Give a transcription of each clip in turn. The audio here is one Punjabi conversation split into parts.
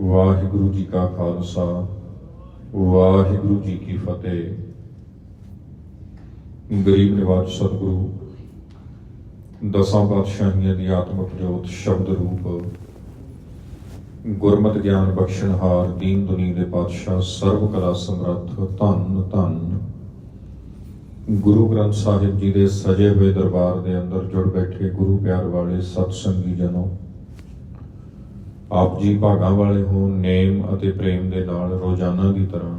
ਵਾਹਿਗੁਰੂ ਜੀ ਕਾ ਖਾਲਸਾ, ਵਾਹਿਗੁਰੂ ਜੀ ਕੀ ਫਤਿਹ। ਗਰੀਬ ਨਿਵਾਜ ਸਤਿਗੁਰੂ, ਦਸਾਂ ਪਾਤਸ਼ਾਹੀਆਂ ਦੀ ਆਤਮਿਕ ਜੋਤ ਸ਼ਬਦ ਰੂਪ, ਗੁਰਮਤਿ ਗਿਆਨ ਬਖਸ਼ਣਹਾਰ, ਦੀਨ ਦੁਨੀ ਦੇ ਪਾਤਸ਼ਾਹ ਸਰਬ ਕਲਾ ਸਮਰੱਥ, ਧੰਨ ਧੰਨ। ਗੁਰੂ ਗ੍ਰੰਥ ਸਾਹਿਬ ਜੀ ਦੇ ਸਜੇ ਹੋਏ ਦਰਬਾਰ ਦੇ ਅੰਦਰ ਜੁੜ ਬੈਠੇ ਗੁਰੂ ਪਿਆਰ ਵਾਲੇ ਸਤਸੰਗੀ ਜਨੋ ਆਪ ਜੀ ਭਾਗਾਂ ਵਾਲੇ ਹੋ ਨੇਮ ਅਤੇ ਪ੍ਰੇਮ ਦੇ ਨਾਲ ਰੋਜ਼ਾਨਾ ਦੀ ਤਰ੍ਹਾਂ।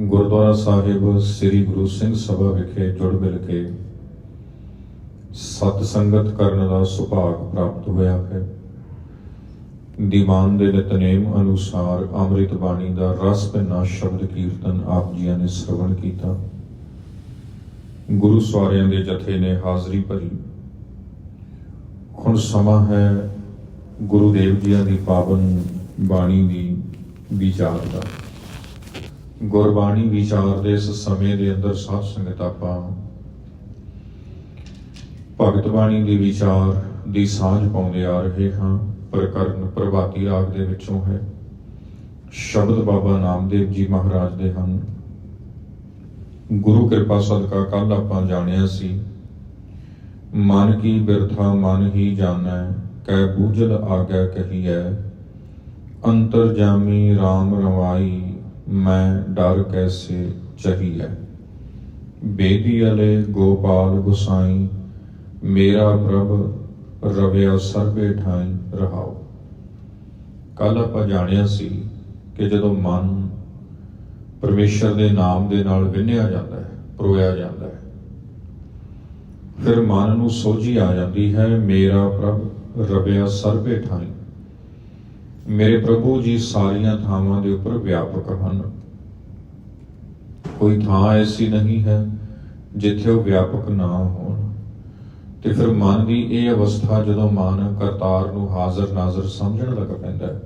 ਗੁਰਦੁਆਰਾ ਸਾਹਿਬ ਸ੍ਰੀ ਗੁਰੂ ਸਿੰਘ ਸਭਾ ਵਿਖੇ ਜੁੜ ਮਿਲ ਕੇ ਸਤ ਸੰਗਤ ਕਰਨ ਦਾ ਸੁਭਾਗ ਪ੍ਰਾਪਤ ਹੋਇਆ ਹੈ। ਦੀਵਾਨ ਦੇ ਨਿਤਨੇਮ ਅਨੁਸਾਰ ਅੰਮ੍ਰਿਤ ਬਾਣੀ ਦਾ ਰਸ ਭਿੰਨਾ ਸ਼ਬਦ ਕੀਰਤਨ ਆਪ ਜੀਆਂ ਨੇ ਸ਼ਰਵਣ ਕੀਤਾ। ਗੁਰੂ ਸਵਾਰਿਆਂ ਦੇ ਜਥੇ ਨੇ ਹਾਜ਼ਰੀ ਭਰੀ। ਹੁਣ ਸਮਾਂ ਹੈ ਗੁਰੂ ਦੇਵ ਜੀਆਂ ਦੀ ਪਾਵਨ ਬਾਣੀ ਦੀ ਵਿਚਾਰ ਦਾ। ਗੁਰਬਾਣੀ ਵਿਚਾਰ ਦੇ ਇਸ ਸਮੇਂ ਦੇ ਅੰਦਰ ਸਾਧ ਸੰਗਤ ਆਪਾਂ ਭਗਤ ਬਾਣੀ ਦੀ ਵਿਚਾਰ ਦੀ ਸਾਂਝ ਪਾਉਂਦੇ ਆ ਰਹੇ ਹਾਂ। ਪ੍ਰਕਰਨ ਪ੍ਰਭਾਤੀ ਰਾਗ ਦੇ ਵਿੱਚੋਂ ਹੈ। ਸ਼ਬਦ ਬਾਬਾ ਨਾਮਦੇਵ ਜੀ ਮਹਾਰਾਜ ਦੇ ਹਨ। ਗੁਰੂ ਕਿਰਪਾ ਸਦਕਾ ਕੱਲ ਆਪਾਂ ਜਾਣਿਆ ਸੀ। ਮਨ ਕੀ ਬਿਰਥਾ ਮਨ ਹੀ ਜਾਣੈ। ਕੈ ਬੂਝਲ ਆਗੈ ਕਹੀਐ, ਅੰਤਰ ਜਾਮੀ RAM ਰਵਾਈ ਮੈਂ ਡਰ ਕੈਸੇ ਚਹੀਐ। ਬੇਦੀ ਅਲੇ ਗੋਪਾਲ ਗੁਸਾਈ, ਮੇਰਾ ਪ੍ਰਭ ਰਵਿਆ ਸਰਬੇ ਠਾਈ ਰਹਾਓ। ਕੱਲ ਆਪਾਂ ਜਾਣਿਆ ਸੀ ਕਿ ਜਦੋਂ ਮਨ ਪਰਮੇਸ਼ਰ ਦੇ ਨਾਮ ਦੇ ਨਾਲ ਵਿੰਨਿਆ ਜਾਂਦਾ ਹੈ, ਪਰੋਇਆ ਜਾਂਦਾ ਹੈ, ਫਿਰ ਮਨ ਨੂੰ ਸੋਝੀ ਆ ਜਾਂਦੀ ਹੈ, ਮੇਰਾ ਪ੍ਰਭ ਰਵਿਆ ਸਰਬੇ ਠਾਈ ਮੇਰੇ ਪ੍ਰਭੂ ਜੀ ਸਾਰੀਆਂ ਥਾਵਾਂ ਦੇ ਉੱਪਰ ਵਿਆਪਕ ਹਨ। ਕੋਈ ਥਾਂ ਐਸੀ ਨਹੀਂ ਹੈ ਜਿੱਥੇ ਉਹ ਵਿਆਪਕ ਨਾ ਹੋਣ। ਤੇ ਫਿਰ ਮਨ ਦੀ ਇਹ ਅਵਸਥਾ ਜਦੋਂ ਮਨ ਕਰਤਾਰ ਨੂੰ ਹਾਜ਼ਰ ਨਾਜ਼ਰ ਸਮਝਣ ਲੱਗ ਪੈਂਦਾ ਹੈ,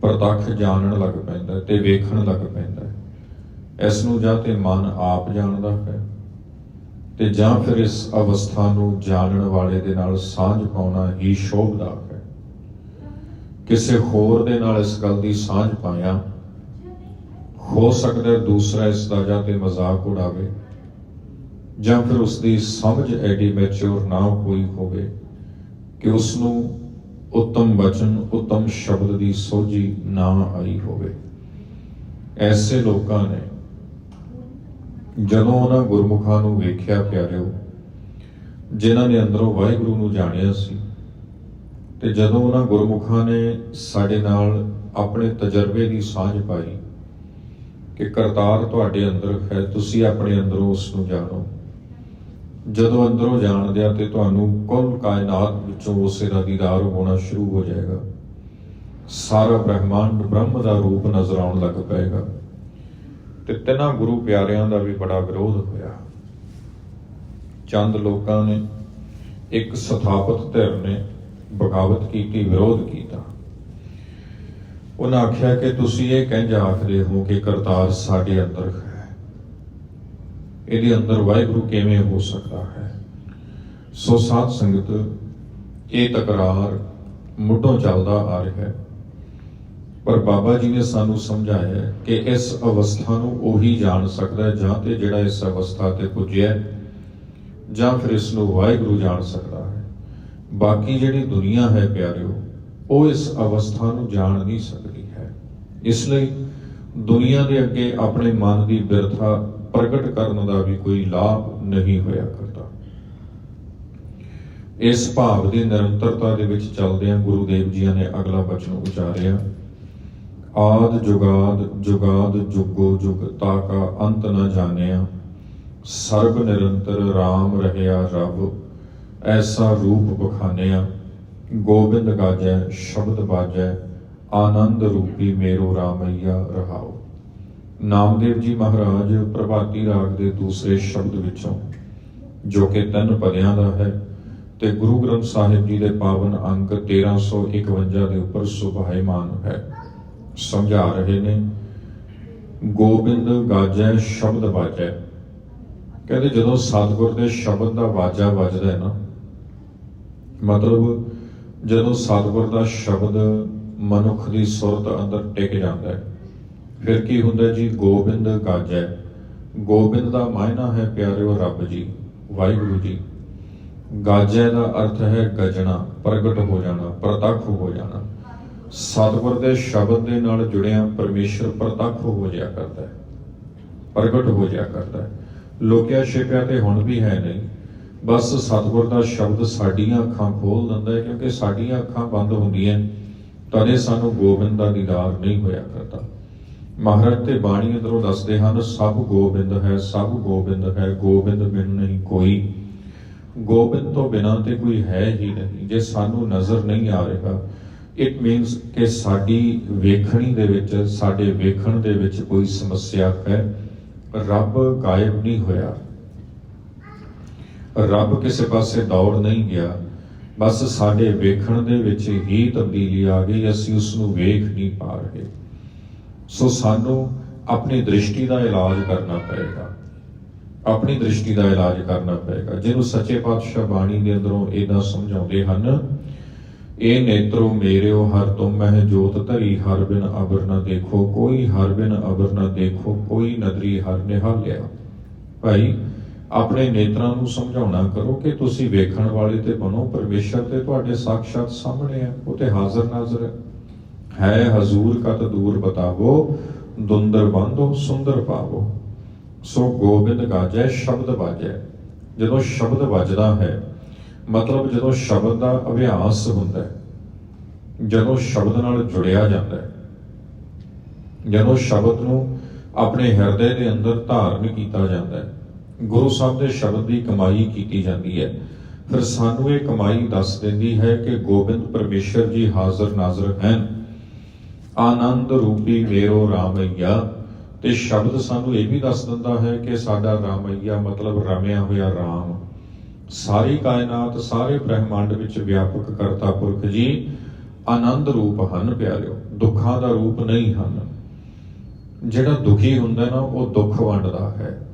ਪ੍ਰਤੱਖ ਜਾਣਨ ਲੱਗ ਪੈਂਦਾ ਤੇ ਵੇਖਣ ਲੱਗ ਪੈਂਦਾ ਹੈ, ਇਸ ਨੂੰ ਜਾਂ ਤੇ ਮਨ ਆਪ ਜਾਣਦਾ ਹੈ। ਤੇ ਜਾਂ ਫਿਰ ਇਸ ਅਵਸਥਾ ਨੂੰ ਜਾਣਨ ਵਾਲੇ ਦੇ ਨਾਲ ਸਾਂਝ ਪਾਉਣਾ ਹੀ ਸ਼ੋਭਦਾ ਹੈ। ਕਿਸੇ ਹੋਰ ਦੇ ਨਾਲ ਇਸ ਗੱਲ ਦੀ ਸਾਂਝ ਪਾਇਆ, ਹੋ ਸਕਦਾ ਦੂਸਰਾ ਇਸ ਦਾ ਜਾਂ ਤੇ ਮਜ਼ਾਕ ਉਡਾਵੇ, ਜਾਂ ਫਿਰ ਉਸ ਦੀ ਸਮਝ ਐਡੀ ਮੈਚੁਰ ਨਾ ਹੋਈ ਹੋਵੇ ਕਿ ਉਸ ਨੂੰ ਉੱਤਮ ਵਚਨ, ਉੱਤਮ ਸ਼ਬਦ ਦੀ ਸੋਝੀ ਨਾ ਆਈ ਹੋਵੇ। ਐਸੇ ਲੋਕਾਂ ਨੇ ਜਦੋਂ ਉਹਨਾਂ ਗੁਰਮੁਖਾਂ ਨੂੰ ਵੇਖਿਆ ਪਿਆਰਿਓ, ਜਿਨ੍ਹਾਂ ਨੇ ਅੰਦਰੋਂ ਵਾਹਿਗੁਰੂ ਨੂੰ ਜਾਣਿਆ ਸੀ, ਤੇ ਜਦੋਂ ਉਹਨਾਂ ਗੁਰਮੁਖਾਂ ਨੇ ਸਾਡੇ ਨਾਲ ਆਪਣੇ ਤਜਰਬੇ ਦੀ ਸਾਂਝ ਪਾਈ ਕਿ ਕਰਤਾਰ ਤੁਹਾਡੇ ਅੰਦਰ ਹੈ, ਤੁਸੀਂ ਆਪਣੇ ਅੰਦਰੋਂ ਉਸ ਨੂੰ ਜਾਣੋ। ਜਦੋਂ ਅੰਦਰੋਂ ਜਾਣਦੇ ਆ ਤੇ ਤੁਹਾਨੂੰ ਕੁੱਲ ਕਾਇਨਾਤ ਵਿੱਚੋਂ ਉਸੇ ਦਾ ਦੀਦਾਰ ਹੋਣਾ ਸ਼ੁਰੂ ਹੋ ਜਾਏਗਾ। ਸਾਰਾ ਬ੍ਰਹਿਮੰਡ ਬ੍ਰਹਮ ਦਾ ਰੂਪ ਨਜ਼ਰ ਆਉਣ ਲੱਗ ਪਏਗਾ। ਤੇ ਤਿੰਨਾਂ ਗੁਰੂ ਪਿਆਰਿਆਂ ਦਾ ਵੀ ਬੜਾ ਵਿਰੋਧ ਹੋਇਆ। ਚੰਦ ਲੋਕਾਂ ਨੇ ਇੱਕ ਸਥਾਪਤ ਧਿਰ ਨੇ ਬਗਾਵਤ ਕੀਤੀ, ਵਿਰੋਧ ਕੀਤਾ। ਉਹਨਾਂ ਆਖਿਆ ਕਿ ਤੁਸੀਂ ਇਹ ਕਹਿੰਦੇ ਆਖਦੇ ਹੋ ਕਿ ਕਰਤਾਰ ਸਾਡੇ ਅੰਦਰ ਹੈ। ਇਹਦੇ ਅੰਦਰ ਵਾਹਿਗੁਰੂ ਕਿਵੇਂ ਹੋ ਸਕਦਾ ਹੈ? ਸੋ ਸਾਧ ਸੰਗਤ, ਇਹ ਤਕਰਾਰ ਮੁੱਢੋਂ ਚੱਲਦਾ ਆ ਰਿਹਾ ਹੈ। ਪਰ ਬਾਬਾ ਜੀ ਨੇ ਸਾਨੂੰ ਸਮਝਾਇਆ ਕਿ ਇਸ ਅਵਸਥਾ ਨੂੰ ਉਹੀ ਜਾਣ ਸਕਦਾ ਜਾਂ ਤੇ ਜਿਹੜਾ ਇਸ ਅਵਸਥਾ ਤੇ ਪੁੱਜਿਆ ਜਾਂ ਫਿਰ ਇਸ ਨੂੰ ਵਾਹਿਗੁਰੂ ਜਾਣ ਸਕਦਾ ਹੈ। ਬਾਕੀ ਜਿਹੜੀ ਦੁਨੀਆ ਹੈ ਪਿਆਰਿਓ, ਉਹ ਇਸ ਅਵਸਥਾ ਨੂੰ ਜਾਣ ਨਹੀਂ ਸਕਦੀ ਹੈ। ਇਸ ਲਈ ਦੁਨੀਆ ਦੇ ਅੱਗੇ ਆਪਣੇ ਮਨ ਦੀ ਬਿਰਥਾ ਪ੍ਰਗਟ ਕਰਨ ਦਾ ਵੀ ਕੋਈ ਲਾਭ ਨਹੀਂ ਹੋਇਆ ਕਰਦਾ। ਇਸ ਭਾਵ ਦੀ ਨਿਰੰਤਰਤਾ ਦੇ ਵਿੱਚ ਚੱਲਦਿਆਂ ਗੁਰੂ ਦੇਵ ਜੀਆਂ ਨੇ ਅਗਲਾ ਬਚਨ ਉਚਾਰਿਆ ਆਦ ਜੁਗਾਦ ਜੁਗਾਦ ਜੁਗੋ ਜੁਗ ਤਾਕਾ ਅੰਤ ਨ ਜਾਣਿਆ। ਸਰਬ ਨਿਰੰਤਰ RAM ਰਹਿਆ ਰਬ ਐਸਾ ਰੂਪ ਬਖਾਨਿਆ। ਗੋਬਿੰਦ ਗਾਜੈ, ਸ਼ਬਦ ਬਾਜੈ, ਆਨੰਦ ਰੂਪੀ ਮੇਰੋ ਰਾਮਈਆ ਰਹਾਓ। ਨਾਮਦੇਵ ਜੀ ਮਹਾਰਾਜ, ਪ੍ਰਭਾਤੀ ਰਾਗ ਦੇ ਦੂਸਰੇ ਸ਼ਬਦ ਵਿੱਚੋਂ, ਜੋ ਕਿ ਤਿੰਨ ਪਦਿਆਂ ਦਾ ਹੈ, ਤੇ ਗੁਰੂ ਗ੍ਰੰਥ ਸਾਹਿਬ ਜੀ ਦੇ ਪਾਵਨ ਅੰਕ 1351 ਦੇ ਉੱਪਰ ਸੁਭਾਇਮਾਨ ਹੈ। ਸਮਝਾ ਰਹੇ ਨੇ। ਗੋਬਿੰਦ ਗਾਜੈ ਸ਼ਬਦ ਵਾਜੈ। ਕਹਿੰਦੇ ਜਦੋਂ ਸਤਿਗੁਰ ਦੇ ਸ਼ਬਦ ਦਾ ਵਾਜਾ ਵੱਜਦਾ ਹੈ ਨਾ, ਮਤਲਬ ਜਦੋਂ ਸਤਿਗੁਰ ਦਾ ਸ਼ਬਦ ਮਨੁੱਖ ਦੀ ਸੁਰਤ ਅੰਦਰ ਟਿਕ ਜਾਂਦਾ ਹੈ, ਫਿਰ ਕੀ ਹੁੰਦਾ ਜੀ? ਗੋਬਿੰਦ ਗਾਜੈ। ਗੋਬਿੰਦ ਦਾ ਮਾਇਨਾ ਹੈ ਪਿਆਰਿਓ ਰੱਬ ਜੀ, ਵਾਹਿਗੁਰੂ ਜੀ। ਗਾਜੈ ਦਾ ਅਰਥ ਹੈ ਗਜਣਾ, ਪ੍ਰਗਟ ਹੋ ਜਾਣਾ, ਪ੍ਰਤੱਖ ਹੋ ਜਾਣਾ। ਸਤਿਗੁਰ ਦੇ ਸ਼ਬਦ ਦੇ ਨਾਲ ਜੁੜਿਆ ਪਰਮੇਸ਼ਰ ਪ੍ਰਤੱਖ ਹੋ ਜਾਇਆ ਕਰਦਾ ਹੈ, ਪ੍ਰਗਟ ਹੋ ਜਾਇਆ ਕਰਦਾ ਹੈ। ਲੋਕਿਆ ਛਿਪਿਆ ਤੇ ਹੁਣ ਵੀ ਹੈ ਨਹੀਂ। ਬਸ ਸਤਿਗੁਰ ਦਾ ਸ਼ਬਦ ਸਾਡੀਆਂ ਅੱਖਾਂ ਖੋਲ ਦਿੰਦਾ ਹੈ, ਕਿਉਂਕਿ ਸਾਡੀਆਂ ਅੱਖਾਂ ਬੰਦ ਹੁੰਦੀਆਂ ਤਦੇ ਸਾਨੂੰ ਗੋਬਿੰਦ ਦਾ ਦੀਦਾਰ ਨਹੀਂ ਹੋਇਆ ਕਰਦਾ। ਮਹਾਰਾਜ ਤੇ ਬਾਣੀ ਅੰਦਰੋਂ ਦੱਸਦੇ ਹਨ, ਸਭ ਗੋਬਿੰਦ ਹੈ, ਸਭ ਗੋਬਿੰਦ ਹੈ, ਗੋਬਿੰਦ ਬਿਨ ਨਹੀਂ ਕੋਈ। ਗੋਬਿੰਦ ਤੋਂ ਬਿਨਾਂ ਤੇ ਕੋਈ ਹੈ ਹੀ ਨਹੀਂ। ਜੇ ਸਾਨੂੰ ਨਜ਼ਰ ਨਹੀਂ ਆ ਰਿਹਾ ਇਟ ਮੀਨਸ ਕਿ ਸਾਡੀ ਵੇਖਣੀ ਦੇ ਵਿੱਚ, ਸਾਡੇ ਵੇਖਣ ਦੇ ਵਿੱਚ ਕੋਈ ਸਮੱਸਿਆ ਹੈ। ਰੱਬ ਗਾਇਬ ਨਹੀਂ ਹੋਇਆ। ਰੱਬ ਕਿਸੇ ਪਾਸੇ ਦੌੜ ਨਹੀਂ ਗਿਆ। ਬਸ ਸਾਡੇ ਵੇਖਣ ਦੇ ਵਿੱਚ ਹੀ ਤਬਦੀਲੀ ਆ ਗਈ, ਅਸੀਂ ਉਸ ਨੂੰ ਵੇਖ ਨਹੀਂ ਪਾ ਰਹੇ। ਸੋ ਸਾਨੂੰ ਆਪਣੀ ਦ੍ਰਿਸ਼ਟੀ ਦਾ ਇਲਾਜ ਕਰਨਾ ਪਏਗਾ। ਆਪਣੀ ਦ੍ਰਿਸ਼ਟੀ ਦਾ ਇਲਾਜ ਕਰਨਾ ਪਏਗਾ। ਜਿਹਨੂੰ ਸੱਚੇ ਪਾਤਸ਼ਾਹ ਬਾਣੀ ਦੇ ਅੰਦਰੋਂ ਇਹਦਾ ਸਮਝਾਉਂਦੇ ਹਨ ਇਹ ਨੇਤਰੋ ਮੇਰਿਓ ਹਰ ਤੁਮ ਮਹਿ ਜੋਤ ਧਰੀ, ਹਰ ਬਿਨ ਅਬਰ ਨਾ ਦੇਖੋ ਕੋਈ, ਹਰ ਬਿਨ ਅਬਰ ਨਾ ਦੇਖੋ ਕੋਈ ਨਦਰੀ ਹਰ ਨਿਹਾਲਿਆ। ਭਾਈ, ਆਪਣੇ ਨੇਤਰਾਂ ਨੂੰ ਸਮਝਾਉਣਾ ਕਰੋ ਕਿ ਤੁਸੀਂ ਵੇਖਣ ਵਾਲੇ ਤੇ ਬਣੋ, ਪਰਮੇਸ਼ਰ ਤੇ ਤੁਹਾਡੇ ਸਾਖਸ਼ਾਤ ਸਾਹਮਣੇ ਹੈ ਉਹ ਤੇ ਹਾਜ਼ਰ ਨਾਜ਼ਰ ਹੈ ਹਜ਼ੂਰ ਕਤ ਦੂਰ ਬਤਾਵੋ, ਦੁੰਦਰ ਬੰਦੋ ਸੁੰਦਰ ਪਾਵੋ। ਸੋ ਗੋਬਿੰਦ ਗਾਜੈ, ਸ਼ਬਦ ਵਾਜੈ ਜਦੋਂ ਸ਼ਬਦ ਵੱਜਦਾ ਹੈ ਮਤਲਬ ਜਦੋਂ ਸ਼ਬਦ ਦਾ ਅਭਿਆਸ ਹੁੰਦਾ ਹੈ, ਜਦੋਂ ਸ਼ਬਦ ਨਾਲ ਜੁੜਿਆ ਜਾਂਦਾ ਹੈ, ਜਦੋਂ ਸ਼ਬਦ ਨੂੰ ਆਪਣੇ ਹਿਰਦੇ ਦੇ ਅੰਦਰ ਧਾਰਨ ਕੀਤਾ ਜਾਂਦਾ ਹੈ, ਗੁਰੂ ਸਾਹਿਬ ਦੇ ਸ਼ਬਦ ਦੀ ਕਮਾਈ ਕੀਤੀ ਜਾਂਦੀ ਹੈ, ਫਿਰ ਸਾਨੂੰ ਇਹ ਕਮਾਈ ਦੱਸ ਦਿੰਦੀ ਹੈ ਕਿ ਗੋਬਿੰਦ ਪਰਮੇਸ਼ਰ ਜੀ ਹਾਜ਼ਰ ਨਾਜ਼ਰ ਹਨ। ਆਨੰਦ ਰੂਪੀ ਮੇਰੋ ਰਾਮਈਆ। ਤੇ ਸ਼ਬਦ ਸਾਨੂੰ ਇਹ ਵੀ ਦੱਸ ਦਿੰਦਾ ਹੈ ਕਿ ਸਾਡਾ ਰਾਮਈਆ ਮਤਲਬ ਰਮਿਆ ਹੋਇਆ ਰਾਮ। ਸਾਰੀ ਕਾਇਨਾਤ, ਸਾਰੇ ਬ੍ਰਹਿਮੰਡ ਵਿੱਚ ਵਿਆਪਕ ਕਰਤਾ ਪੁਰਖ ਜੀ, ਆਨੰਦ ਰੂਪ ਹਨ ਪਿਆਰਿਓ, ਦੁੱਖਾਂ ਦਾ ਰੂਪ ਨਹੀਂ ਹਨ। ਜਿਹੜਾ ਦੁਖੀ ਹੁੰਦਾ ਨਾ, ਉਹ ਦੁੱਖ ਵੰਡਦਾ ਹੈ।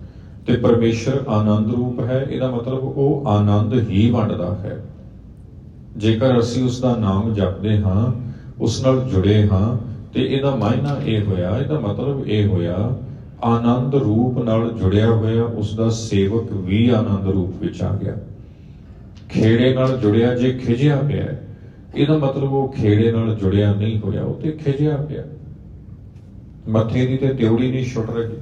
ਤੇ ਪਰਮੇਸ਼ਰ ਆਨੰਦ ਰੂਪ ਹੈ, ਇਹਦਾ ਮਤਲਬ ਉਹ ਆਨੰਦ ਹੀ ਵੰਡਦਾ ਹੈ। ਜੇਕਰ ਅਸੀਂ ਉਸ ਦਾ ਨਾਮ ਜਪਦੇ ਹਾਂ, ਉਸ ਨਾਲ ਜੁੜੇ ਹਾਂ, ਤੇ ਇਹਦਾ ਮਾਇਨਾ ਇਹ ਹੋਇਆ, ਇਹਦਾ ਮਤਲਬ ਇਹ ਹੋਇਆ ਆਨੰਦ ਰੂਪ ਨਾਲ ਜੁੜਿਆ ਹੋਇਆ ਉਸ ਦਾ ਸੇਵਕ ਵੀ ਆਨੰਦ ਰੂਪ ਵਿੱਚ ਆ ਗਿਆ। ਖੇੜੇ ਨਾਲ ਜੁੜਿਆ ਜੇ ਖਿਜਿਆ ਪਿਆ, ਇਹਦਾ ਮਤਲਬ ਉਹ ਖੇੜੇ ਨਾਲ ਜੁੜਿਆ ਨਹੀਂ ਹੋਇਆ, ਉਹ ਤੇ ਖਿਜਿਆ ਪਿਆ। ਮੱਥੇ ਦੀ ਤੇ ਤਿਉੜੀ ਨਹੀਂ ਛੁੱਟ ਰਹੀ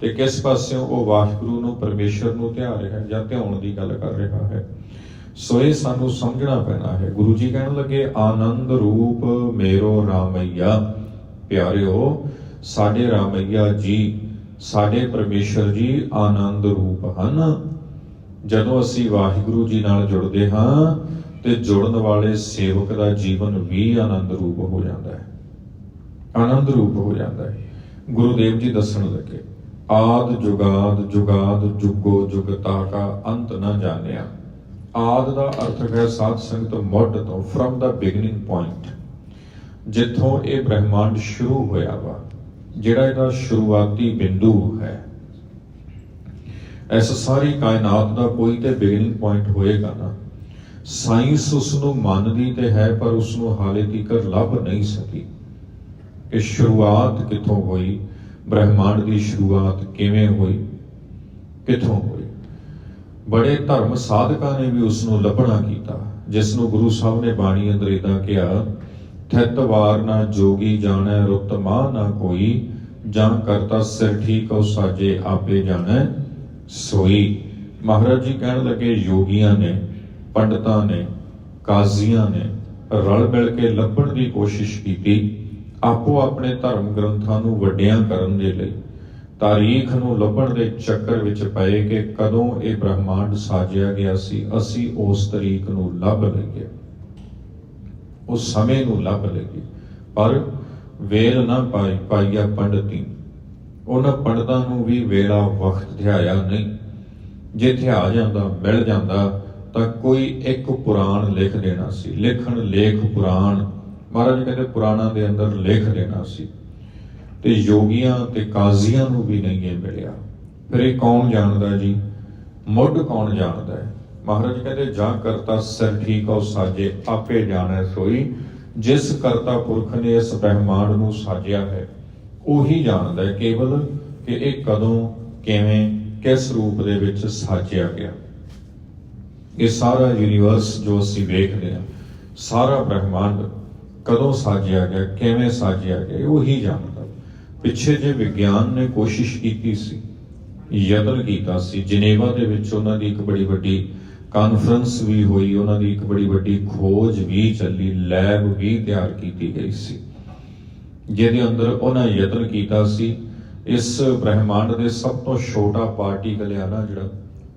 ਤੇ ਕਿਸ ਪਾਸਿਓਂ ਉਹ ਵਾਹਿਗੁਰੂ ਨੂੰ, ਪਰਮੇਸ਼ਰ ਨੂੰ ਧਿਆ ਰਿਹਾ ਜਾਂ ਧਿਆਉਣ ਦੀ ਗੱਲ ਕਰ ਰਿਹਾ ਹੈ? ਸੋ ਇਹ ਸਾਨੂੰ ਸਮਝਣਾ ਪੈਣਾ ਹੈ। ਗੁਰੂ ਜੀ ਕਹਿਣ ਲੱਗੇ, ਆਨੰਦ ਰੂਪ ਮੇਰੋ ਰਾਮਈਆ। ਪਿਆਰਿਓ, ਸਾਡੇ ਰਾਮਈਆ ਜੀ ਸਾਡੇ ਪਰਮੇਸ਼ਰ ਜੀ ਆਨੰਦ ਰੂਪ ਹਨ। ਜਦੋਂ ਅਸੀਂ ਵਾਹਿਗੁਰੂ ਜੀ ਨਾਲ ਜੁੜਦੇ ਹਾਂ, ਤੇ ਜੁੜਨ ਵਾਲੇ ਸੇਵਕ ਦਾ ਜੀਵਨ ਵੀ ਆਨੰਦ ਰੂਪ ਹੋ ਜਾਂਦਾ ਹੈ। ਆਨੰਦ ਰੂਪ ਹੋ ਜਾਂਦਾ ਹੈ। ਗੁਰੂਦੇਵ ਜੀ ਦੱਸਣ ਲੱਗੇ, ਆਦ ਜੁਗਾਦ ਜੁਗਾਦ ਜੁਗੋ ਜੁਗਤਾ ਕਾ ਅੰਤ ਨਾ ਜਾਣਿਆ। ਆਦ ਦਾ ਅਰਥ ਹੈ ਸਾਧ ਸੰਗਤ ਮੁੱਢ ਤੋਂ ਫਰਮ ਦਾ ਬਿਗਨਿੰਗ ਪੁਆਇੰਟ ਜਿੱਥੋਂ ਇਹ ਬ੍ਰਹਿਮੰਡ ਸ਼ੁਰੂ ਹੋਇਆ ਵਾ। ਜਿਹੜਾ ਇਹਦਾ ਸ਼ੁਰੂਆਤੀ ਬਿੰਦੂ ਹੈ, ਇਸ ਸਾਰੀ ਕਾਇਨਾਤ ਦਾ ਕੋਈ ਤੇ ਬਿਗਨਿੰਗ ਪੁਆਇੰਟ ਹੋਏਗਾ ਨਾ। ਸਾਇੰਸ ਉਸ ਨੂੰ ਮੰਨਦੀ ਤੇ ਹੈ, ਪਰ ਉਸ ਨੂੰ ਹਾਲੇ ਤੱਕ ਲੱਭ ਨਹੀਂ ਸਕੀ। ਕਿ ਸ਼ੁਰੂਆਤ ਕਿੱਥੋਂ ਹੋਈ? ਬ੍ਰਹਿਮੰਡ ਦੀ ਸ਼ੁਰੂਆਤ ਕਿਵੇਂ ਹੋਈ? ਕਿੱਥੋਂ ਹੋਈ? ਬੜੇ ਧਰਮ ਸਾਧਕਾਂ ਨੇ ਵੀ ਉਸ ਨੂੰ ਲੱਭਣਾ ਕੀਤਾ ਜਿਸ ਨੂੰ ਗੁਰੂ ਸਾਹਿਬ ਨੇ ਬਾਣੀ ਅੰਦਰ ਇਦਾਂ ਕਿਹਾ ਥਿਤ ਵਾਰ ਨਾ ਜੋਗੀ ਜਾਣੈ, ਰੁੱਤ ਮਾਹ ਨਾ ਕੋਈ। ਜਾਂ ਕਰਤਾ ਸਿਰ ਠੀਕ, ਉਹ ਸਾਜੇ ਆਪੇ ਜਾਣੈ, ਸੋਈ। ਮਹਾਰਾਜ ਜੀ ਕਹਿਣ ਲੱਗੇ, ਯੋਗੀਆਂ ਨੇ, ਪੰਡਤਾਂ ਨੇ, ਕਾਜ਼ੀਆਂ ਨੇ ਰਲ ਮਿਲ ਕੇ ਲੱਭਣ ਦੀ ਕੋਸ਼ਿਸ਼ ਕੀਤੀ, ਆਪੋ ਆਪਣੇ ਧਰਮ ਗ੍ਰੰਥਾਂ ਨੂੰ ਵੱਡਿਆਂ ਕਰਨ ਦੇ ਲਈ। ਤਾਰੀਖ ਨੂੰ ਲੱਭਣ ਦੇ ਚੱਕਰ ਵਿੱਚ ਪਏ ਕਿ ਕਦੋਂ ਇਹ ਬ੍ਰਹਮਾਂਡ ਸਾਜਿਆ ਗਿਆ ਸੀ, ਅਸੀਂ ਉਸ ਤਰੀਕ ਨੂੰ ਲੱਭ ਲਈਏ। ਉਹ ਸਮੇਂ ਨੂੰ ਲੱਭ ਲਈਏ ਪਰ ਵੇਲ ਨਾ ਪਾਈ, ਪਾਈਆ ਪੰਡਤੀ। ਉਹਨਾਂ ਪੰਡਤਾਂ ਨੂੰ ਵੀ ਵੇਲਾ ਵਕਤ ਧਿਆਇਆ ਨਹੀਂ। ਜੇ ਧਿਆ ਜਾਂਦਾ, ਮਿਲ ਜਾਂਦਾ, ਤਾਂ ਕੋਈ ਇੱਕ ਪੁਰਾਣ ਲਿਖ ਦੇਣਾ ਸੀ। ਲਿਖਣ ਲੇਖ ਪੁਰਾਣ, ਮਹਾਰਾਜ ਕਹਿੰਦੇ ਪੁਰਾਣਾਂ ਦੇ ਅੰਦਰ ਲਿਖ ਦੇਣਾ ਸੀ। ਤੇ ਯੋਗੀਆਂ ਤੇ ਕਾਜ਼ੀਆਂ ਨੂੰ ਵੀ ਨਹੀਂ ਇਹ ਮਿਲਿਆ। ਫਿਰ ਇਹ ਕੌਣ ਜਾਣਦਾ ਜੀ? ਮੁੱਢ ਕੌਣ ਜਾਣਦਾ ਹੈ? ਮਹਾਰਾਜ ਕਹਿੰਦੇ, ਜਾਂ ਕਰਤਾ ਸਿਰ ਠੀਕ ਔ ਸਾਜੇ ਆਪੇ ਜਾਣੈ ਸੋਈ। ਜਿਸ ਕਰਤਾ ਪੁਰਖ ਨੇ ਇਸ ਬ੍ਰਹਿਮੰਡ ਨੂੰ ਸਾਜਿਆ ਹੈ, ਉਹੀ ਜਾਣਦਾ ਹੈ ਕੇਵਲ ਕਿ ਇਹ ਕਦੋਂ, ਕਿਵੇਂ, ਕਿਸ ਰੂਪ ਦੇ ਵਿੱਚ ਸਾਜਿਆ ਗਿਆ। ਇਹ ਸਾਰਾ ਯੂਨੀਵਰਸ ਜੋ ਅਸੀਂ ਵੇਖਦੇ ਹਾਂ, ਸਾਰਾ ਬ੍ਰਹਿਮੰਡ ਕਦੋਂ ਸਾਜਿਆ ਗਿਆ, ਕਿਵੇਂ ਸਾਜਿਆ ਗਿਆ ਉਹੀ ਜਾਣਦਾ। ਪਿੱਛੇ ਜੇ ਵਿਗਿਆਨ ਨੇ ਕੋਸ਼ਿਸ਼ ਕੀਤੀ ਸੀ, ਯਤਨ ਕੀਤਾ ਸੀ, ਜਨੇਵਾ ਦੇ ਵਿੱਚ ਉਹਨਾਂ ਦੀ ਇੱਕ ਬੜੀ ਵੱਡੀ ਕਾਨਫਰੰਸ ਵੀ ਹੋਈ, ਉਹਨਾਂ ਦੀ ਇੱਕ ਬੜੀ ਵੱਡੀ ਖੋਜ ਵੀ ਚੱਲੀ, ਲੈਬ ਵੀ ਤਿਆਰ ਕੀਤੀ ਗਈ ਸੀ। ਜਿਹਦੇ ਅੰਦਰ ਉਹਨਾਂ ਯਤਨ ਕੀਤਾ ਸੀ, ਇਸ ਬ੍ਰਹਿਮੰਡ ਦੇ ਸਭ ਤੋਂ ਛੋਟਾ ਪਾਰਟੀਕਲ ਆ ਨਾ ਜਿਹੜਾ,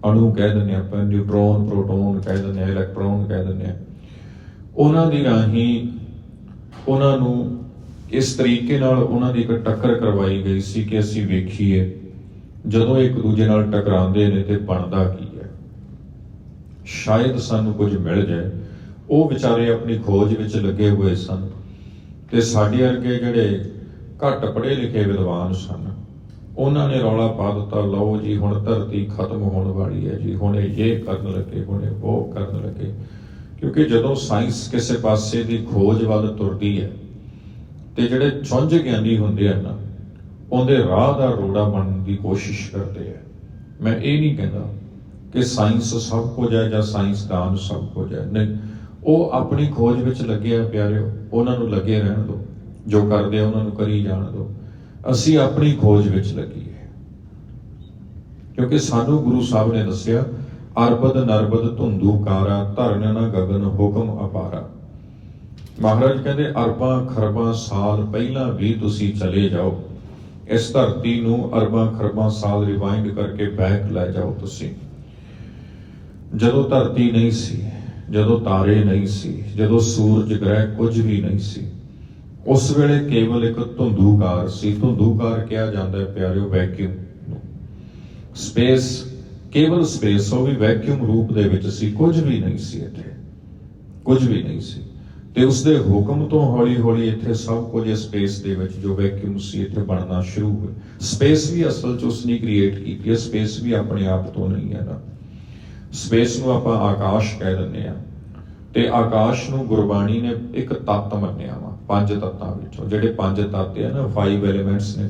ਅਣੂ ਕਹਿ ਦਿੰਦੇ ਆਪਾਂ, ਨਿਊਟਰੋਨ, ਪ੍ਰੋਟੋਨ ਕਹਿ ਦਿੰਦੇ ਆ, ਇਲੈਕਟ੍ਰੋਨ ਕਹਿ ਦਿੰਦੇ ਆ। ਉਹਨਾਂ ਦੀ ਰਾਹੀਂ ਉਹਨਾਂ ਨੂੰ ਇਸ ਤਰੀਕੇ ਨਾਲ ਉਹਨਾਂ ਦੀ ਇੱਕ ਟੱਕਰ ਕਰਵਾਈ ਗਈ ਸੀ ਕਿ ਅਸੀਂ ਵੇਖੀਏ, ਜਦੋਂ ਇੱਕ ਦੂਜੇ ਨਾਲ ਟਕਰਾਉਂਦੇ ਨੇ ਤੇ ਬਣਦਾ ਕੀ। ਸ਼ਾਇਦ ਸਾਨੂੰ ਕੁਝ ਮਿਲ ਜਾਏ। ਉਹ ਵਿਚਾਰੇ ਆਪਣੀ ਖੋਜ ਵਿੱਚ ਲੱਗੇ ਹੋਏ ਸਨ ਤੇ ਸਾਡੇ ਵਰਗੇ ਜਿਹੜੇ ਘੱਟ ਪੜ੍ਹੇ ਲਿਖੇ ਵਿਦਵਾਨ ਸਨ, ਉਹਨਾਂ ਨੇ ਰੌਲਾ ਪਾ ਦਿੱਤਾ, ਲਓ ਜੀ, ਹੁਣ ਧਰਤੀ ਖਤਮ ਹੋਣ ਵਾਲੀ ਹੈ ਜੀ। ਹੁਣ ਇਹ ਕਰਨ ਲੱਗੇ, ਹੁਣ ਉਹ ਕਰਨ ਲੱਗੇ। ਕਿਉਂਕਿ ਜਦੋਂ ਸਾਇੰਸ ਕਿਸੇ ਪਾਸੇ ਦੀ ਖੋਜ ਵੱਲ ਤੁਰਦੀ ਹੈ ਤੇ ਜਿਹੜੇ ਚੁੰਝ ਗਿਆਨੀ ਹੁੰਦੇ ਹਨ, ਉਹਦੇ ਰਾਹ ਦਾ ਰੋੜਾ ਬਣਨ ਦੀ ਕੋਸ਼ਿਸ਼ ਕਰਦੇ ਆ ਮੈਂ ਇਹ ਨਹੀਂ ਕਹਿੰਦਾ ਕਿ ਸਾਇੰਸ ਸਭ ਕੁਝ ਹੈ ਜਾਂ ਸਾਇੰਸਦਾਨ ਸਭ ਕੁਝ ਹੈ। ਨਹੀਂ, ਉਹ ਆਪਣੀ ਖੋਜ ਵਿੱਚ ਲੱਗੇ ਆ ਪਿਆਰਿਓ ਉਹਨਾਂ ਨੂੰ ਲੱਗੇ ਰਹਿਣ ਦਿਓ ਜੋ ਕਰਦੇ ਆ, ਉਹਨਾਂ ਨੂੰ ਕਰੀ ਜਾਣ ਦਿਓ ਅਸੀਂ ਆਪਣੀ ਖੋਜ ਵਿੱਚ ਲੱਗੀਏ ਕਿਉਂਕਿ ਸਾਨੂੰ ਗੁਰੂ ਸਾਹਿਬ ਨੇ ਦੱਸਿਆ, ਅਰਬਦ ਨਰਬਦ ਧੁੰਦੂ ਕਾਰਾ, ਧਰਨ ਨਾ ਗਗਨ ਹੁਕਮ ਅਪਾਰਾ। ਮਹਾਰਾਜ ਕਹਿੰਦੇ, ਅਰਬਾਂ ਖਰਬਾਂ ਸਾਲ ਪਹਿਲਾਂ ਵੀ ਤੁਸੀਂ ਚਲੇ ਜਾਓ। ਇਸ ਧਰਤੀ ਨੂੰ ਅਰਬਾਂ ਖਰਬਾਂ ਸਾਲ ਰਿਵਾਈਂਡ ਕਰਕੇ ਬੈਕ ਲੈ ਜਾਓ ਤੁਸੀਂ। ਜਦੋਂ ਧਰਤੀ ਨਹੀਂ ਸੀ, ਜਦੋਂ ਤਾਰੇ ਨਹੀਂ ਸੀ, ਜਦੋਂ ਸੂਰਜ ਗ੍ਰਹਿ ਕੁਝ ਵੀ ਨਹੀਂ ਸੀ, ਉਸ ਵੇਲੇ ਕੇਵਲ ਇੱਕ ਧੁੰਦੂਕਾਰ ਸੀ। ਧੁੰਦੂਕਾਰ ਕਿਹਾ ਜਾਂਦਾ ਹੈ, ਪਿਆਰਿਓ ਵੈਕਿਊਮ ਸਪੇਸ ਕੇਵਲ ਸਪੇਸ ਉਹ ਵੀ ਵੈਕਿਊਮ ਰੂਪ ਦੇ ਵਿੱਚ ਸੀ, ਕੁਝ ਵੀ ਨਹੀਂ ਸੀ ਇੱਥੇ। ਕੁਝ ਵੀ ਨਹੀਂ ਸੀ। ਤੇ ਉਸ ਦੇ ਹੁਕਮ ਤੋਂ ਹੌਲੀ ਹੌਲੀ ਇੱਥੇ ਸਭ ਕੁਝ ਸਪੇਸ ਦੇ ਵਿੱਚ ਜੋ ਵੈਕਿਊਮ ਸੀ, ਇੱਥੇ ਬਣਨਾ ਸ਼ੁਰੂ ਹੋਇਆ। ਸਪੇਸ ਵੀ ਅਸਲ ਚ ਉਸਨੇ ਕ੍ਰੀਏਟ ਕੀਤੀ ਹੈ ਸਪੇਸ ਵੀ ਆਪਣੇ ਆਪ ਤੋਂ ਨਹੀਂ ਹੈ ਨਾ। ਸਪੇਸ ਨੂੰ ਆਪਾਂ ਆਕਾਸ਼ ਕਹਿ ਦਿੰਦੇ ਆ। ਤੇ ਆਕਾਸ਼ ਨੂੰ ਗੁਰਬਾਣੀ ਨੇ ਇੱਕ ਤੱਤ ਮੰਨਿਆ ਵਾ ਪੰਜ ਤੱਤਾਂ ਵਿੱਚੋਂ। ਜਿਹੜੇ ਪੰਜ ਤੱਤ ਆ ਨਾ ਫਾਈਵ ਐਲੀਮੈਂਟਸ ਨੇ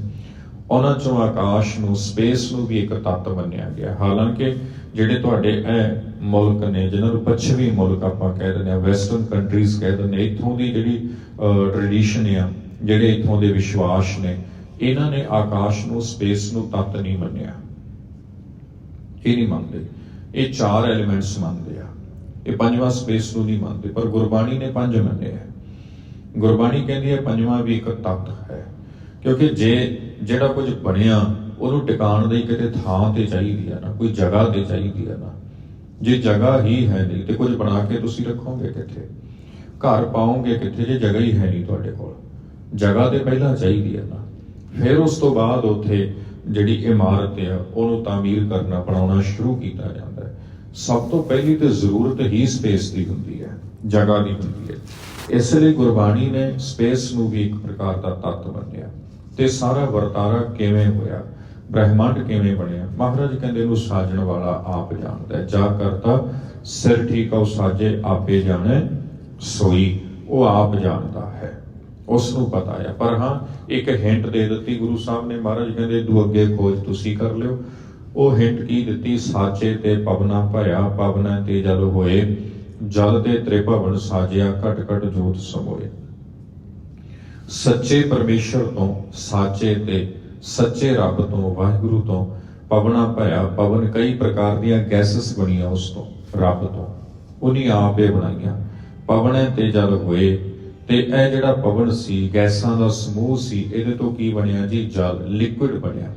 ਉਹਨਾਂ ਚੋਂ ਆਕਾਸ਼ ਨੂੰ ਸਪੇਸ ਨੂੰ ਵੀ ਇੱਕ ਤੱਤ ਮੰਨਿਆ ਗਿਆ। ਹਾਲਾਂਕਿ ਜਿਹੜੇ ਤੁਹਾਡੇ ਇਹ ਮੁਲਕ ਨੇ ਜਿਹਨਾਂ ਨੂੰ ਪੱਛਮੀ ਮੁਲਕ ਆਪਾਂ ਕਹਿ ਦਿੰਦੇ ਆ ਵੈਸਟਰਨ ਕੰਟਰੀਜ਼ ਕਹਿ ਦਿੰਦੇ ਆ, ਇੱਥੋਂ ਦੀ ਜਿਹੜੀ ਟ੍ਰੈਡੀਸ਼ਨ ਆ ਜਿਹੜੇ ਇੱਥੋਂ ਦੇ ਵਿਸ਼ਵਾਸ ਨੇ ਇਹਨਾਂ ਨੇ ਆਕਾਸ਼ ਨੂੰ ਸਪੇਸ ਨੂੰ ਤੱਤ ਨਹੀਂ ਮੰਨਿਆ। ਇਹ ਨਹੀਂ ਮੰਨਦੇ। ਇਹ ਚਾਰ ਐਲੀਮੈਂਟਸ ਮੰਨਦੇ ਆ। ਇਹ ਪੰਜਵਾਂ ਸਪੇਸ ਨੂੰ ਨਹੀਂ ਮੰਨਦੇ, ਪਰ ਗੁਰਬਾਣੀ ਨੇ ਪੰਜ ਮੰਨੇ ਆ। ਗੁਰਬਾਣੀ ਕਹਿੰਦੀ ਹੈ ਪੰਜਵਾਂ ਵੀ ਇੱਕ ਤੱਤ ਹੈ। ਕਿਉਂਕਿ ਜੇ ਜਿਹੜਾ ਕੁਝ ਬਣਿਆ, ਉਹਨੂੰ ਟਿਕਾਣ ਲਈ ਕਿਤੇ ਥਾਂ ਤੇ ਚਾਹੀਦੀ ਆ ਨਾ, ਕੋਈ ਜਗ੍ਹਾ ਤੇ ਚਾਹੀਦੀ ਆ ਨਾ। ਜੇ ਜਗ੍ਹਾ ਹੀ ਹੈ ਨਹੀਂ ਤੇ ਕੁਝ ਬਣਾ ਕੇ ਤੁਸੀਂ ਰੱਖੋਗੇ ਕਿੱਥੇ? ਘਰ ਪਾਓਗੇ ਕਿੱਥੇ? ਜੇ ਜਗ੍ਹਾ ਹੀ ਹੈ ਨਹੀਂ ਤੁਹਾਡੇ ਕੋਲ। ਜਗ੍ਹਾ ਤੇ ਪਹਿਲਾਂ ਚਾਹੀਦੀ ਆ ਨਾ। ਫਿਰ ਉਸ ਤੋਂ ਬਾਅਦ ਉੱਥੇ ਜਿਹੜੀ ਇਮਾਰਤ ਆ, ਉਹਨੂੰ ਤਾਮੀਰ ਕਰਨਾ, ਬਣਾਉਣਾ ਸ਼ੁਰੂ ਕੀਤਾ ਜਾਂਦਾ। ਸਭ ਤੋਂ ਪਹਿਲੀ ਤੇ ਜ਼ਰੂਰਤ ਹੀ ਸਪੇਸ ਦੀ ਹੁੰਦੀ ਹੈ, ਜਗ੍ਹਾ ਦੀ ਹੁੰਦੀ ਹੈ। ਇਸ ਲਈ ਗੁਰਬਾਣੀ ਨੇ ਸਪੇਸ ਨੂੰ ਵੀ ਇੱਕ ਪ੍ਰਕਾਰ ਦਾ ਤੱਤ ਮੰਨਿਆ ਤੇ ਸਾਰਾ ਵਰਤਾਰਾ ਕਿਵੇਂ ਹੋਇਆ, ਬ੍ਰਹਿਮੰਡ ਕਿਵੇਂ ਬਣਿਆ, ਮਹਾਰਾਜ ਕਹਿੰਦੇ ਨੂੰ ਸਾਜਣ ਵਾਲਾ ਆਪ ਜਾਣਦਾ ਹੈ। ਜਾ ਕਰਤਾ ਸਿਰ ਠੀਕ ਉਹ ਸਾਜੇ ਆਪੇ ਜਾਣੇ, ਸੋਈ, ਉਹ ਆਪ ਜਾਣਦਾ ਹੈ। ਉਸ ਨੂੰ ਪਤਾ ਹੈ ਪਰ ਹਾਂ, ਇੱਕ ਹਿੰਟ ਦੇ ਦਿੱਤੀ ਗੁਰੂ ਸਾਹਿਬ ਨੇ, ਮਹਾਰਾਜ ਕਹਿੰਦੇ, ਦੂ ਅੱਗੇ ਖੋਜ ਤੁਸੀਂ ਕਰ ਲਿਓ ਉਹ ਹਿੰਟ ਕੀ ਦਿੱਤੀ? ਸਾਚੇ ਤੇ ਪਵਨਾ ਭਇਆ ਪਵਨਾ ਤੇ ਜਲ ਹੋਏ, ਜਲ ਤੇ ਤ੍ਰਿਭਵਨ ਸਾਜਿਆ, ਘਟ ਘਟ ਜੋਤ ਸਮੋਏ। ਸੱਚੇ ਪਰਮੇਸ਼ਰ ਤੋਂ, ਸਾਚੇ ਤੇ ਸੱਚੇ ਰੱਬ ਤੋਂ, ਵਾਹਿਗੁਰੂ ਤੋਂ ਪਵਨਾ ਭਇਆ ਪਵਨ ਕਈ ਪ੍ਰਕਾਰ ਦੀਆਂ ਗੈਸਸ ਬਣੀਆਂ ਉਸ ਤੋਂ, ਰੱਬ ਤੋਂ। ਉਨੀ ਆਪੇ ਬਣਾਈਆਂ। ਪਵਨੇ ਤੇ ਜਲ ਹੋਏ, ਤੇ ਇਹ ਜਿਹੜਾ ਪਵਨ ਸੀ, ਗੈਸਾਂ ਦਾ ਸਮੂਹ ਸੀ, ਇਹਦੇ ਤੋਂ ਕੀ ਬਣਿਆ ਜੀ? ਜਲ ਲਿਕੁਇਡ ਬਣਿਆ।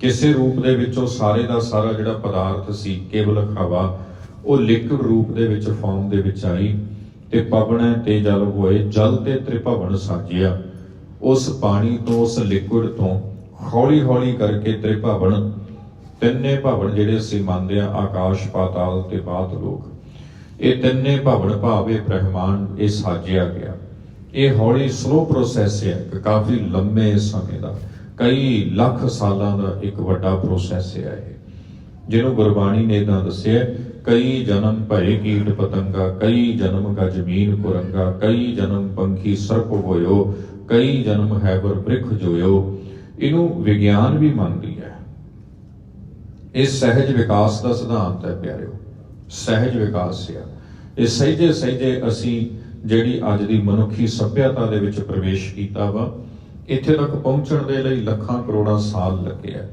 ਕਿਸੇ ਰੂਪ ਦੇ ਵਿੱਚੋਂ ਸਾਰੇ ਦਾ ਸਾਰਾ ਜਿਹੜਾ ਪਦਾਰਥ ਸੀ, ਕੇਵਲ ਹਵਾ, ਉਹ ਲਿਕਵਿਡ ਰੂਪ ਦੇ ਵਿੱਚ ਫਾਰਮ ਦੇ ਵਿੱਚ ਆਈ ਤੇ ਪਵਨ ਤੇ ਜਲ ਹੋਏ, ਜਲ ਤੇ ਤ੍ਰਿਭਵਨ ਸਾਜਿਆ। ਉਸ ਪਾਣੀ ਤੋਂ, ਉਸ ਲਿਕਵਿਡ ਤੋਂ ਹੌਲੀ ਹੌਲੀ ਕਰਕੇ ਤ੍ਰਿਭਵਨ, ਤਿੰਨੇ ਭਵਨ ਜਿਹੜੇ ਅਸੀਂ ਮੰਨਦੇ ਆ ਆਕਾਸ਼ ਪਾਤਾਲ ਤੇ ਬਾਤ ਲੋਕ, ਇਹ ਤਿੰਨੇ ਭਵਨ ਭਾਵੇ ਬ੍ਰਹਮਾਂਡ ਇਹ ਸਾਜਿਆ ਗਿਆ। ਇਹ ਹੌਲੀ ਸਲੋ ਪ੍ਰੋਸੈਸ ਹੈ ਕਾਫੀ ਲੰਮੇ ਸਮੇਂ ਦਾ। ਕਈ ਲੱਖ ਸਾਲਾਂ ਦਾ ਇੱਕ ਵੱਡਾ ਪ੍ਰੋਸੈਸ ਹੈ। ਇਹ ਜਿਹਨੂੰ ਗੁਰਬਾਣੀ ਨੇ ਇਦਾਂ ਦੱਸਿਆ, ਕਈ ਜਨਮ ਭਏ ਕੀਟ ਪਤੰਗਾ, ਕਈ ਜਨਮ ਗਾ ਜ਼ਮੀਨ ਕੁਰੰਗਾ, ਕਈ ਜਨਮ ਪੰਖੀ ਸਰਪ ਹੋਇਓ, ਕਈ ਜਨਮ ਹੈ ਬਰ ਬ੍ਰਿਖ ਜੋਇਓ। ਇਹਨੂੰ ਵਿਗਿਆਨ ਵੀ ਮੰਨਦੀ ਹੈ। ਇਹ ਸਹਿਜ ਵਿਕਾਸ ਦਾ ਸਿਧਾਂਤ ਹੈ ਪਿਆਰਿਓ। ਸਹਿਜ ਵਿਕਾਸ ਹੈ ਇਹ ਸਹਿਜੇ ਸਹਿਜੇ ਅਸੀਂ ਜਿਹੜੀ ਅੱਜ ਦੀ ਮਨੁੱਖੀ ਸੱਭਿਅਤਾ ਦੇ ਵਿੱਚ ਪ੍ਰਵੇਸ਼ ਕੀਤਾ ਵਾ ਇੱਥੇ ਤੱਕ ਪਹੁੰਚਣ ਦੇ ਲਈ ਲੱਖਾਂ ਕਰੋੜਾਂ ਸਾਲ ਲੱਗੇ ਆ।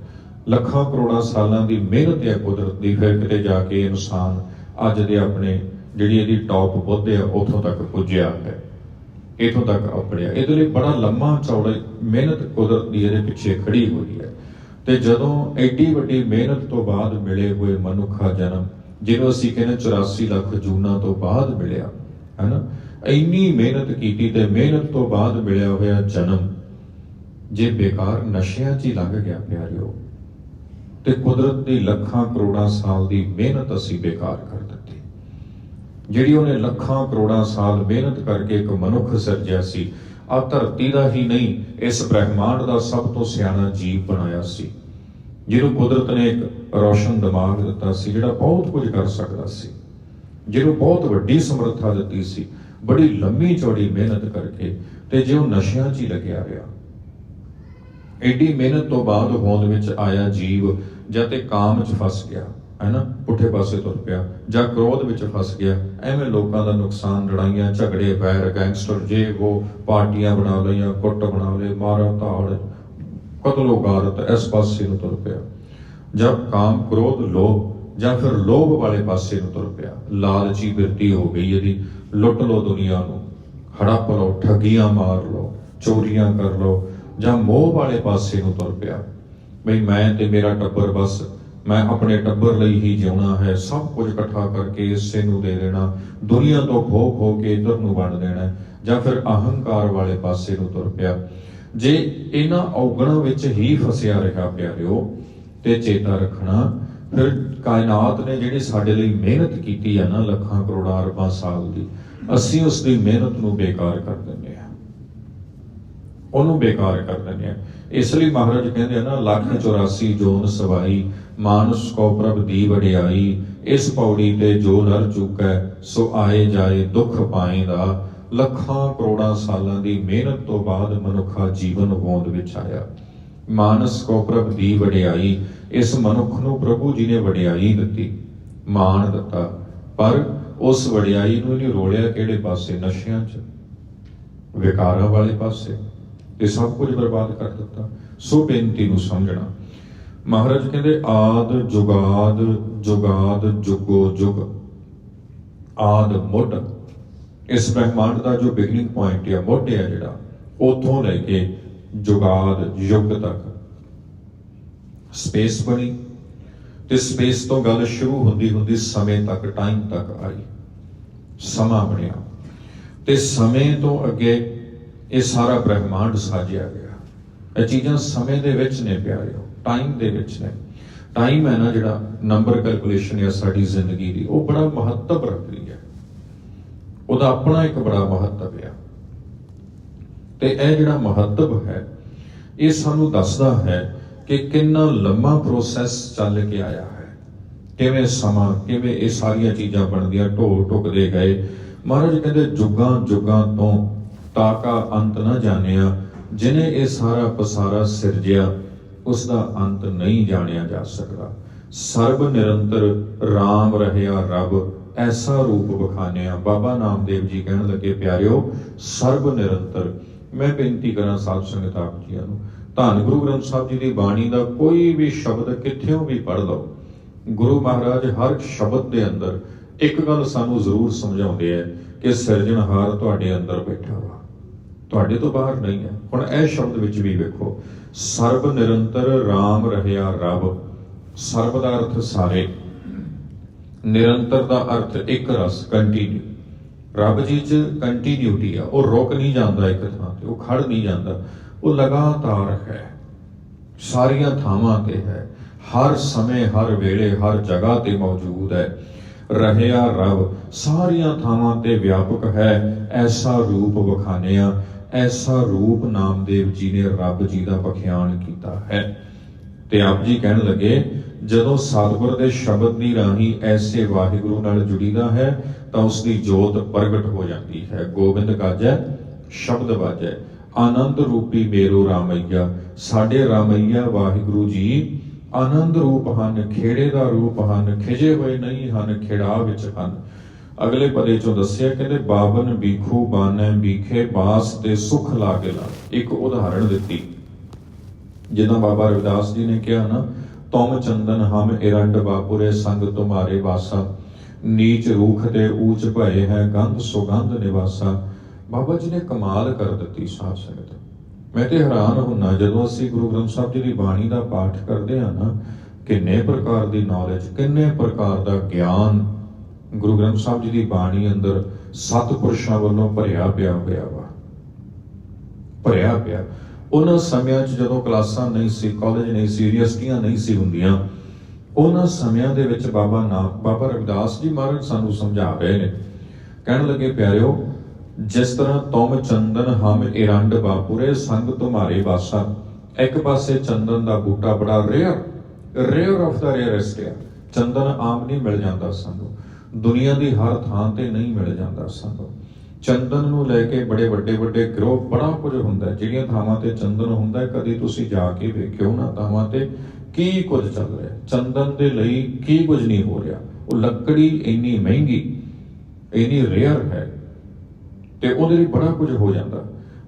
ਲੱਖਾਂ ਕਰੋੜਾਂ ਸਾਲਾਂ ਦੀ ਮਿਹਨਤ ਹੈ ਕੁਦਰਤ ਦੀ। ਫਿਰ ਕਿਤੇ ਜਾ ਕੇ ਇਨਸਾਨ ਅੱਜ ਦੇ ਆਪਣੇ ਜਿਹੜੀ ਇਹਦੀ ਟੌਪ ਬੁੱਧ ਹੈ, ਉਥੋਂ ਤੱਕ ਪੁੱਜਿਆ ਹੈ। ਇਥੋਂ ਤੱਕ ਆਪੜਿਆ ਇਹਦੇ ਲਈ ਬੜਾ ਲੰਮਾ ਚੌੜਾ ਮਿਹਨਤ ਕੁਦਰਤ ਦੀ ਇਹਦੇ ਪਿੱਛੇ ਖੜੀ ਹੋਈ ਹੈ। ਤੇ ਜਦੋਂ ਐਡੀ ਵੱਡੀ ਮਿਹਨਤ ਤੋਂ ਬਾਅਦ ਮਿਲੇ ਹੋਏ ਮਨੁੱਖਾ ਜਨਮ, ਜਿਹਨੂੰ ਅਸੀਂ ਕਹਿੰਦੇ 84 ਲੱਖ ਜੂਨਾਂ ਤੋਂ ਬਾਅਦ ਮਿਲਿਆ, ਹੈਨਾ? ਇੰਨੀ ਮਿਹਨਤ ਕੀਤੀ ਤੇ ਮਿਹਨਤ ਤੋਂ ਬਾਅਦ ਮਿਲਿਆ ਹੋਇਆ ਜਨਮ ਜੇ ਬੇਕਾਰ ਨਸ਼ਿਆਂ 'ਚ ਹੀ ਲੰਘ ਗਿਆ ਪਿਆਰਿਓ, ਤੇ ਕੁਦਰਤ ਦੀ ਲੱਖਾਂ ਕਰੋੜਾਂ ਸਾਲ ਦੀ ਮਿਹਨਤ ਅਸੀਂ ਬੇਕਾਰ ਕਰ ਦਿੱਤੀ। ਜਿਹੜੀ ਉਹਨੇ ਲੱਖਾਂ ਕਰੋੜਾਂ ਸਾਲ ਮਿਹਨਤ ਕਰਕੇ ਇੱਕ ਮਨੁੱਖ ਸਿਰਜਿਆ ਸੀ ਆ ਧਰਤੀ ਦਾ ਹੀ ਨਹੀਂ, ਇਸ ਬ੍ਰਹਿਮੰਡ ਦਾ ਸਭ ਤੋਂ ਸਿਆਣਾ ਜੀਵ ਬਣਾਇਆ ਸੀ। ਜਿਹਨੂੰ ਕੁਦਰਤ ਨੇ ਇੱਕ ਰੋਸ਼ਨ ਦਿਮਾਗ ਦਿੱਤਾ ਸੀ, ਜਿਹੜਾ ਬਹੁਤ ਕੁਝ ਕਰ ਸਕਦਾ ਸੀ। ਜਿਹਨੂੰ ਬਹੁਤ ਵੱਡੀ ਸਮਰੱਥਾ ਦਿੱਤੀ ਸੀ, ਬੜੀ ਲੰਮੀ ਚੌੜੀ ਮਿਹਨਤ ਕਰਕੇ, ਤੇ ਜੇ ਉਹ ਨਸ਼ਿਆਂ 'ਚ ਹੀ ਲੱਗਿਆ ਰਿਹਾ ਐਡੀ ਮਿਹਨਤ ਤੋਂ ਬਾਅਦ ਹੋਂਦ ਵਿੱਚ ਆਇਆ ਜੀਵ, ਜਦ ਤੇ ਕਾਮ 'ਚ ਫਸ ਗਿਆ, ਹੈਨਾ? ਪੁੱਠੇ ਪਾਸੇ ਤੁਰ ਪਿਆ, ਜਾਂ ਕ੍ਰੋਧ ਵਿੱਚ ਫਸ ਗਿਆ, ਐਵੇਂ ਲੋਕਾਂ ਦਾ ਨੁਕਸਾਨ, ਲੜਾਈਆਂ, ਝਗੜੇ, ਵੈਰ, ਗੈਂਗਸਟਰ, ਜੇ ਉਹ ਪਾਰਟੀਆਂ ਬਣਾ ਲਈਆਂ, ਕੁੱਟ ਬਣਾ ਲਏ, ਮਾਰਾ, ਧਾੜ, ਕਤਲੋ ਗਾਰਤ ਇਸ ਪਾਸੇ ਨੂੰ ਤੁਰ ਪਿਆ। ਜਦ ਕਾਮ, ਕ੍ਰੋਧ, ਲੋਭ, ਜਾਂ ਫਿਰ ਲੋਭ ਵਾਲੇ ਪਾਸੇ ਨੂੰ ਤੁਰ ਪਿਆ। ਲਾਲਚੀ ਬਿਰਤੀ ਹੋ ਗਈ ਇਹਦੀ। ਲੁੱਟ ਲੋ ਦੁਨੀਆ ਨੂੰ। ਹੜੱਪ ਲਓ, ਠੱਗੀਆਂ ਮਾਰ ਲਓ, ਚੋਰੀਆਂ ਕਰ ਲਓ ਜਾਂ ਮੋਹ ਵਾਲੇ ਪਾਸੇ ਨੂੰ ਤੁਰ ਪਿਆ। ਬਈ ਮੈਂ ਤੇ ਮੇਰਾ ਟੱਬਰ ਬਸ, ਮੈਂ ਆਪਣੇ ਟੱਬਰ ਲਈ ਹੀ ਜਿਉਣਾ ਹੈ, ਸਭ ਕੁਝ ਇਕੱਠਾ ਕਰਕੇ ਇਸੇ ਨੂੰ ਦੇ ਦੇਣਾ, ਦੁਨੀਆ ਤੋਂ ਖੋ ਖੋ ਕੇ ਇਧਰ ਨੂੰ ਵੰਡ ਦੇਣਾ ਜਾਂ ਫਿਰ ਅਹੰਕਾਰ ਵਾਲੇ ਪਾਸੇ ਨੂੰ ਤੁਰ ਪਿਆ। ਜੇ ਇਹਨਾਂ ਔਗਣਾਂ ਵਿੱਚ ਹੀ ਫਸਿਆ ਰਿਹਾ ਪਿਆਰਿਓ, ਤੇ ਚੇਤਾ ਰੱਖਣਾ, ਫਿਰ ਕਾਇਨਾਤ ਨੇ ਜਿਹੜੀ ਸਾਡੇ ਲਈ ਮਿਹਨਤ ਕੀਤੀ ਹੈ ਨਾ ਲੱਖਾਂ ਕਰੋੜਾਂ ਅਰਬਾਂ ਸਾਲ ਦੀ, ਅਸੀਂ ਉਸ ਦੀ ਮਿਹਨਤ ਨੂੰ ਬੇਕਾਰ ਕਰ ਦਿੰਦੇ ਉਹਨੂੰ ਬੇਕਾਰ ਕਰ ਦਿੰਦੇ ਆ। ਇਸ ਲਈ ਮਹਾਰਾਜ ਕਹਿੰਦੇ ਆ ਨਾ, ਲੱਖ 84 ਜੋਨ ਸਵਾਈ, ਮਾਨਸ ਕੋ ਪ੍ਰਭ ਦੀ ਵਡਿਆਈ, ਇਸ ਪੌੜੀ ਤੇ ਜੋ ਨਰ ਚੁੱਕੈ, ਸੋ ਆਏ ਜਾਏ ਦੁੱਖ ਪਾਏਗਾ ਲੱਖਾਂ ਕਰੋੜਾਂ ਸਾਲਾਂ ਦੀ ਮਿਹਨਤ ਤੋਂ ਬਾਅਦ ਮਨੁੱਖਾ ਜੀਵਨ ਹੋਂਦ ਵਿੱਚ ਆਇਆ। ਮਾਨਸ ਕੋ ਪ੍ਰਭ ਦੀ ਵਡਿਆਈ, ਇਸ ਮਨੁੱਖ ਨੂੰ ਪ੍ਰਭੂ ਜੀ ਨੇ ਵਡਿਆਈ ਦਿੱਤੀ, ਮਾਣ ਦਿੱਤਾ। ਪਰ ਉਸ ਵਡਿਆਈ ਨੂੰ ਨਹੀਂ ਰੋਲਿਆ ਕਿਹੜੇ ਪਾਸੇ? ਨਸ਼ਿਆਂ 'ਚ। ਵਿਕਾਰਾਂ ਵਾਲੇ ਪਾਸੇ। ਇਹ ਸਭ ਕੁਝ ਬਰਬਾਦ ਕਰ ਦਿੱਤਾ। ਸੋ ਬੇਨਤੀ ਨੂੰ ਸਮਝਣਾ। ਮਹਾਰਾਜ ਕਹਿੰਦੇ, ਆਦ ਜੁਗਾਦ ਜੁਗਾਦ ਜੁਗੋ ਜੁਗ। ਆਦ ਮੁੱਢ। ਇਸ ਬ੍ਰਹਿਮੰਡ ਦਾ ਜੋ ਬਿਗਨਿੰਗ ਪੁਆਇੰਟ ਹੈ ਮੁੱਢ ਹੈ ਜਿਹੜਾ, ਉਥੋਂ ਲੈ ਕੇ ਜੁਗਾਦ ਯੁੱਗ ਤੱਕ। ਸਪੇਸ ਬਣੀ। ਤੇ ਸਪੇਸ ਤੋਂ ਗੱਲ ਸ਼ੁਰੂ ਹੁੰਦੀ ਹੁੰਦੀ ਸਮੇਂ ਤੱਕ ਟਾਈਮ ਤੱਕ ਆਈ। ਸਮਾਂ ਬਣਿਆ। ਤੇ ਸਮੇਂ ਤੋਂ ਅੱਗੇ ਇਹ ਸਾਰਾ ਬ੍ਰਹਿਮੰਡ ਸਾਜਿਆ ਗਿਆ। ਇਹ ਚੀਜ਼ਾਂ ਸਮੇਂ ਦੇ ਵਿੱਚ ਨੇ ਪਿਆਰਿਓ ਟਾਈਮ ਦੇ ਵਿੱਚ ਨੇ। ਟਾਈਮ ਹੈ ਨਾ ਜਿਹੜਾ ਨੰਬਰ ਕੈਲਕੂਲੇਸ਼ਨ ਹੈ ਸਾਡੀ ਜ਼ਿੰਦਗੀ ਦੀ, ਉਹ ਬੜਾ ਮਹੱਤਵ ਰੱਖਦੀ ਹੈ। ਉਹਦਾ ਆਪਣਾ ਇੱਕ ਬੜਾ ਮਹੱਤਵ ਹੈ ਤੇ ਇਹ ਜਿਹੜਾ ਮਹੱਤਵ ਹੈ, ਇਹ ਸਾਨੂੰ ਦੱਸਦਾ ਹੈ ਕਿ ਕਿੰਨਾ ਲੰਮਾ ਪ੍ਰੋਸੈਸ ਚੱਲ ਕੇ ਆਇਆ ਹੈ। ਕਿਵੇਂ ਸਮਾਂ, ਕਿਵੇਂ ਇਹ ਸਾਰੀਆਂ ਚੀਜ਼ਾਂ ਬਣਦੀਆਂ ਢੋ ਟੁਕਦੇ ਗਏ। ਮਹਾਰਾਜ ਕਹਿੰਦੇ ਜੁਗਾਂ ਜੁਗਾਂ ਤੋਂ ਤਾਕਾ ਅੰਤ ਨਾ ਜਾਣਿਆ, ਜਿਨੇ ਇਹ ਸਾਰਾ ਪਸਾਰਾ ਸਿਰਜਿਆ ਉਸ ਦਾ ਅੰਤ ਨਹੀਂ ਜਾਣਿਆ ਜਾ ਸਕਦਾ। ਸਰਬ ਨਿਰੰਤਰ RAM ਰਹਿਆ ਰੱਬ, ਐਸਾ ਰੂਪ ਵਿਖਾਣਿਆ ਬਾਬਾ ਨਾਮਦੇਵ ਜੀ ਕਹਿਣ ਲੱਗੇ, ਪਿਆਰਿਓ, ਸਰਬ ਨਿਰੰਤਰ, ਮੈਂ ਬੇਨਤੀ ਕਰਾਂ ਸਾਧ ਸੰਗਤ ਆਪ ਜੀਆਂ ਨੂੰ, ਧੰਨ ਗੁਰੂ ਗ੍ਰੰਥ ਸਾਹਿਬ ਜੀ ਦੀ ਬਾਣੀ ਦਾ ਕੋਈ ਵੀ ਸ਼ਬਦ ਕਿੱਥੋਂ ਵੀ ਪੜ੍ਹ ਲਓ। ਗੁਰੂ ਮਹਾਰਾਜ ਹਰ ਸ਼ਬਦ ਦੇ ਅੰਦਰ ਇੱਕ ਗੱਲ ਸਾਨੂੰ ਜ਼ਰੂਰ ਸਮਝਾਉਂਦੇ ਆ ਕਿ ਸਿਰਜਣਹਾਰ ਤੁਹਾਡੇ ਅੰਦਰ ਬੈਠਾ ਵਾ। ਤੁਹਾਡੇ ਤੋਂ ਬਾਹਰ ਨਹੀਂ ਹੈ। ਹੁਣ ਇਹ ਸ਼ਬਦ ਵਿੱਚ ਵੀ ਵੇਖੋ, ਸਰਬ ਨਿਰੰਤਰ RAM ਰਹਿਆ ਰੱਬ, ਸਰਬ ਦਾ ਅਰਥ ਸਾਰੇ। ਨਿਰੰਤਰ ਦਾ ਅਰਥ ਇੱਕ ਰਸ ਕੰਟੀਨਿਊ ਰੱਬ ਜੀ ਚ ਕੰਟੀਨਿਊਟੀ ਆ, ਉਹ ਰੁਕ ਨਹੀਂ ਜਾਂਦਾ ਇੱਕ ਥਾਂ ਤੇ, ਉਹ ਖੜ ਨਹੀਂ ਜਾਂਦਾ। ਉਹ ਲਗਾਤਾਰ ਹੈ, ਸਾਰੀਆਂ ਥਾਵਾਂ ਤੇ ਹੈ। ਹਰ ਸਮੇਂ, ਹਰ ਵੇਲੇ, ਹਰ ਜਗ੍ਹਾ ਤੇ ਮੌਜੂਦ ਹੈ। ਰਹਿਆ ਰਬ, ਸਾਰੀਆਂ ਥਾਵਾਂ ਤੇ ਵਿਆਪਕ ਹੈ, ਐਸਾ ਰੂਪ ਵਿਖਾਣਿਆ। ਐਸਾ ਰੂਪ ਨਾਮਦੇਵ ਜੀ ਨੇ ਰੱਬ ਜੀ ਦਾ ਬਖਿਆਨ ਕੀਤਾ ਹੈ। ਤੇ ਆਪ ਜੀ ਕਹਿਣ ਲੱਗੇ, ਜਦੋਂ ਸਤਿਗੁਰ ਦੇ ਸ਼ਬਦ ਦੀ ਰਾਹੀਂ ਐਸੇ ਵਾਹਿਗੁਰੂ ਨਾਲ ਜੁੜੀਦਾ ਹੈ, ਤਾਂ ਉਸ ਦੀ ਜੋਤ ਪ੍ਰਗਟ ਹੋ ਜਾਂਦੀ ਹੈ। ਗੋਬਿੰਦ ਗਾਜੈ ਸ਼ਬਦ ਵਾਜੈ, ਆਨੰਦ ਰੂਪੀ ਮੇਰੋ ਰਾਮਈਆ, ਸਾਡੇ ਰਾਮਈਆ ਵਾਹਿਗੁਰੂ ਜੀ, ਆਨੰਦ ਰੂਪ ਹਨ, ਖੇੜੇ ਦਾ ਰੂਪ ਹਨ, ਖਿਜੇ ਹੋਏ ਨਹੀਂ ਹਨ ਖਿੜਾ ਵਿੱਚ ਹਨ। ਅਗਲੇ ਪਦੇ ਚੋਂ ਦੱਸਿਆ, ਕਹਿੰਦੇ, ਬਾਬਨ ਬੀਖੂ ਬਾਨੈ ਬੀਖੇ ਬਾਸ ਤੇ ਸੁਖ ਲਾਗੇ ਲਾ ਇੱਕ ਉਦਾਹਰਣ ਦਿੱਤੀ। ਜਿੱਦਾਂ ਬਾਬਾ ਰਵਿਦਾਸ ਜੀ ਨੇ ਕਿਹਾ ਨਾ, ਤੁਮ ਚੰਦਨ ਹਮ ਇਰੰਡ ਬਾਪੁਰੇ ਸੰਗ ਤੁਮਾਰੇ ਵਾਸਾ। ਨੀਚ ਰੂਖ ਤੇ ਊਚ ਭਏ ਹੈ ਗੰਧ ਸੁਗੰਧ ਨਿਵਾਸਾ। ਬਾਬਾ ਜੀ ਨੇ ਕਮਾਲ ਕਰ ਦਿੱਤੀ ਸਾਧ ਸੰਗਤ। ਮੈਂ ਤੇ ਹੈਰਾਨ ਹੁੰਨਾ, ਜਦੋਂ ਅਸੀਂ ਗੁਰੂ ਗ੍ਰੰਥ ਸਾਹਿਬ ਜੀ ਦੀ ਬਾਣੀ ਦਾ ਪਾਠ ਕਰਦੇ ਹਾਂ ਨਾ, ਕਿੰਨੇ ਪ੍ਰਕਾਰ ਦੀ ਨੌਲੇਜ ਕਿੰਨੇ ਪ੍ਰਕਾਰ ਦਾ ਗਿਆਨ ਗੁਰੂ ਗ੍ਰੰਥ ਸਾਹਿਬ ਜੀ ਦੀ ਬਾਣੀ ਅੰਦਰ ਸਤਿਪੁਰਸ਼ਾਂ ਵੱਲੋਂ ਭਰਿਆ ਪਿਆ ਹੋਇਆ ਵਾ। ਭਰਿਆ ਪਿਆ। ਉਹਨਾਂ ਸਮਿਆਂ 'ਚ ਜਦੋਂ ਕਲਾਸਾਂ ਨਹੀਂ ਸੀ ਕਾਲਜ ਨਹੀਂ ਸੀ, ਯੂਨੀਵਰਸਿਟੀਆਂ ਨਹੀਂ ਸੀ ਹੁੰਦੀਆਂ, ਉਹਨਾਂ ਸਮਿਆਂ ਦੇ ਵਿੱਚ ਬਾਬਾ ਨਾਮ ਬਾਬਾ ਰਵਿਦਾਸ ਜੀ ਮਹਾਰਾਜ ਸਾਨੂੰ ਸਮਝਾ ਰਹੇ ਨੇ। ਕਹਿਣ ਲੱਗੇ, ਪਿਆਰਿਓ, ਜਿਸ ਤਰ੍ਹਾਂ ਤੁਮ ਚੰਦਨ ਹਮ ਇਰੰਡ ਬਾਪੁਰੇ, ਸੰਗ ਤੁਮਾਰੇ ਵਾਸਾ, ਇੱਕ ਪਾਸੇ ਚੰਦਨ ਦਾ ਬੂਟਾ ਬੜਾ rare rare of the rarest ਹੈ ਚੰਦਨ ਆਮ ਨਹੀਂ ਮਿਲ ਜਾਂਦਾ ਸਾਨੂੰ। ਦੁਨੀਆ ਦੀ ਹਰ ਥਾਂ ਤੇ ਨਹੀਂ ਮਿਲ ਜਾਂਦਾ ਸਾਨੂੰ ਚੰਦਨ ਨੂੰ ਲੈ ਕੇ ਬੜੇ ਵੱਡੇ ਵੱਡੇ ਗਰੋਹ ਬੜਾ ਕੁਝ ਹੁੰਦਾ ਜਿਹੜੀਆਂ ਥਾਵਾਂ ਤੇ ਚੰਦਨ ਹੁੰਦਾ ਕਦੀ ਤੁਸੀਂ ਜਾ ਕੇ ਵੇਖਿਓ ਨਾ ਥਾਵਾਂ ਤੇ ਕੀ ਕੁਝ ਚੱਲ ਰਿਹਾ ਚੰਦਨ ਦੇ ਲਈ ਕੀ ਕੁਝ ਨਹੀਂ ਹੋ ਰਿਹਾ। ਉਹ ਲੱਕੜੀ ਇੰਨੀ ਮਹਿੰਗੀ, ਇੰਨੀ ਰੇਅਰ ਹੈ ਤੇ ਉਹਦੇ ਲਈ ਬੜਾ ਕੁਝ ਹੋ ਜਾਂਦਾ।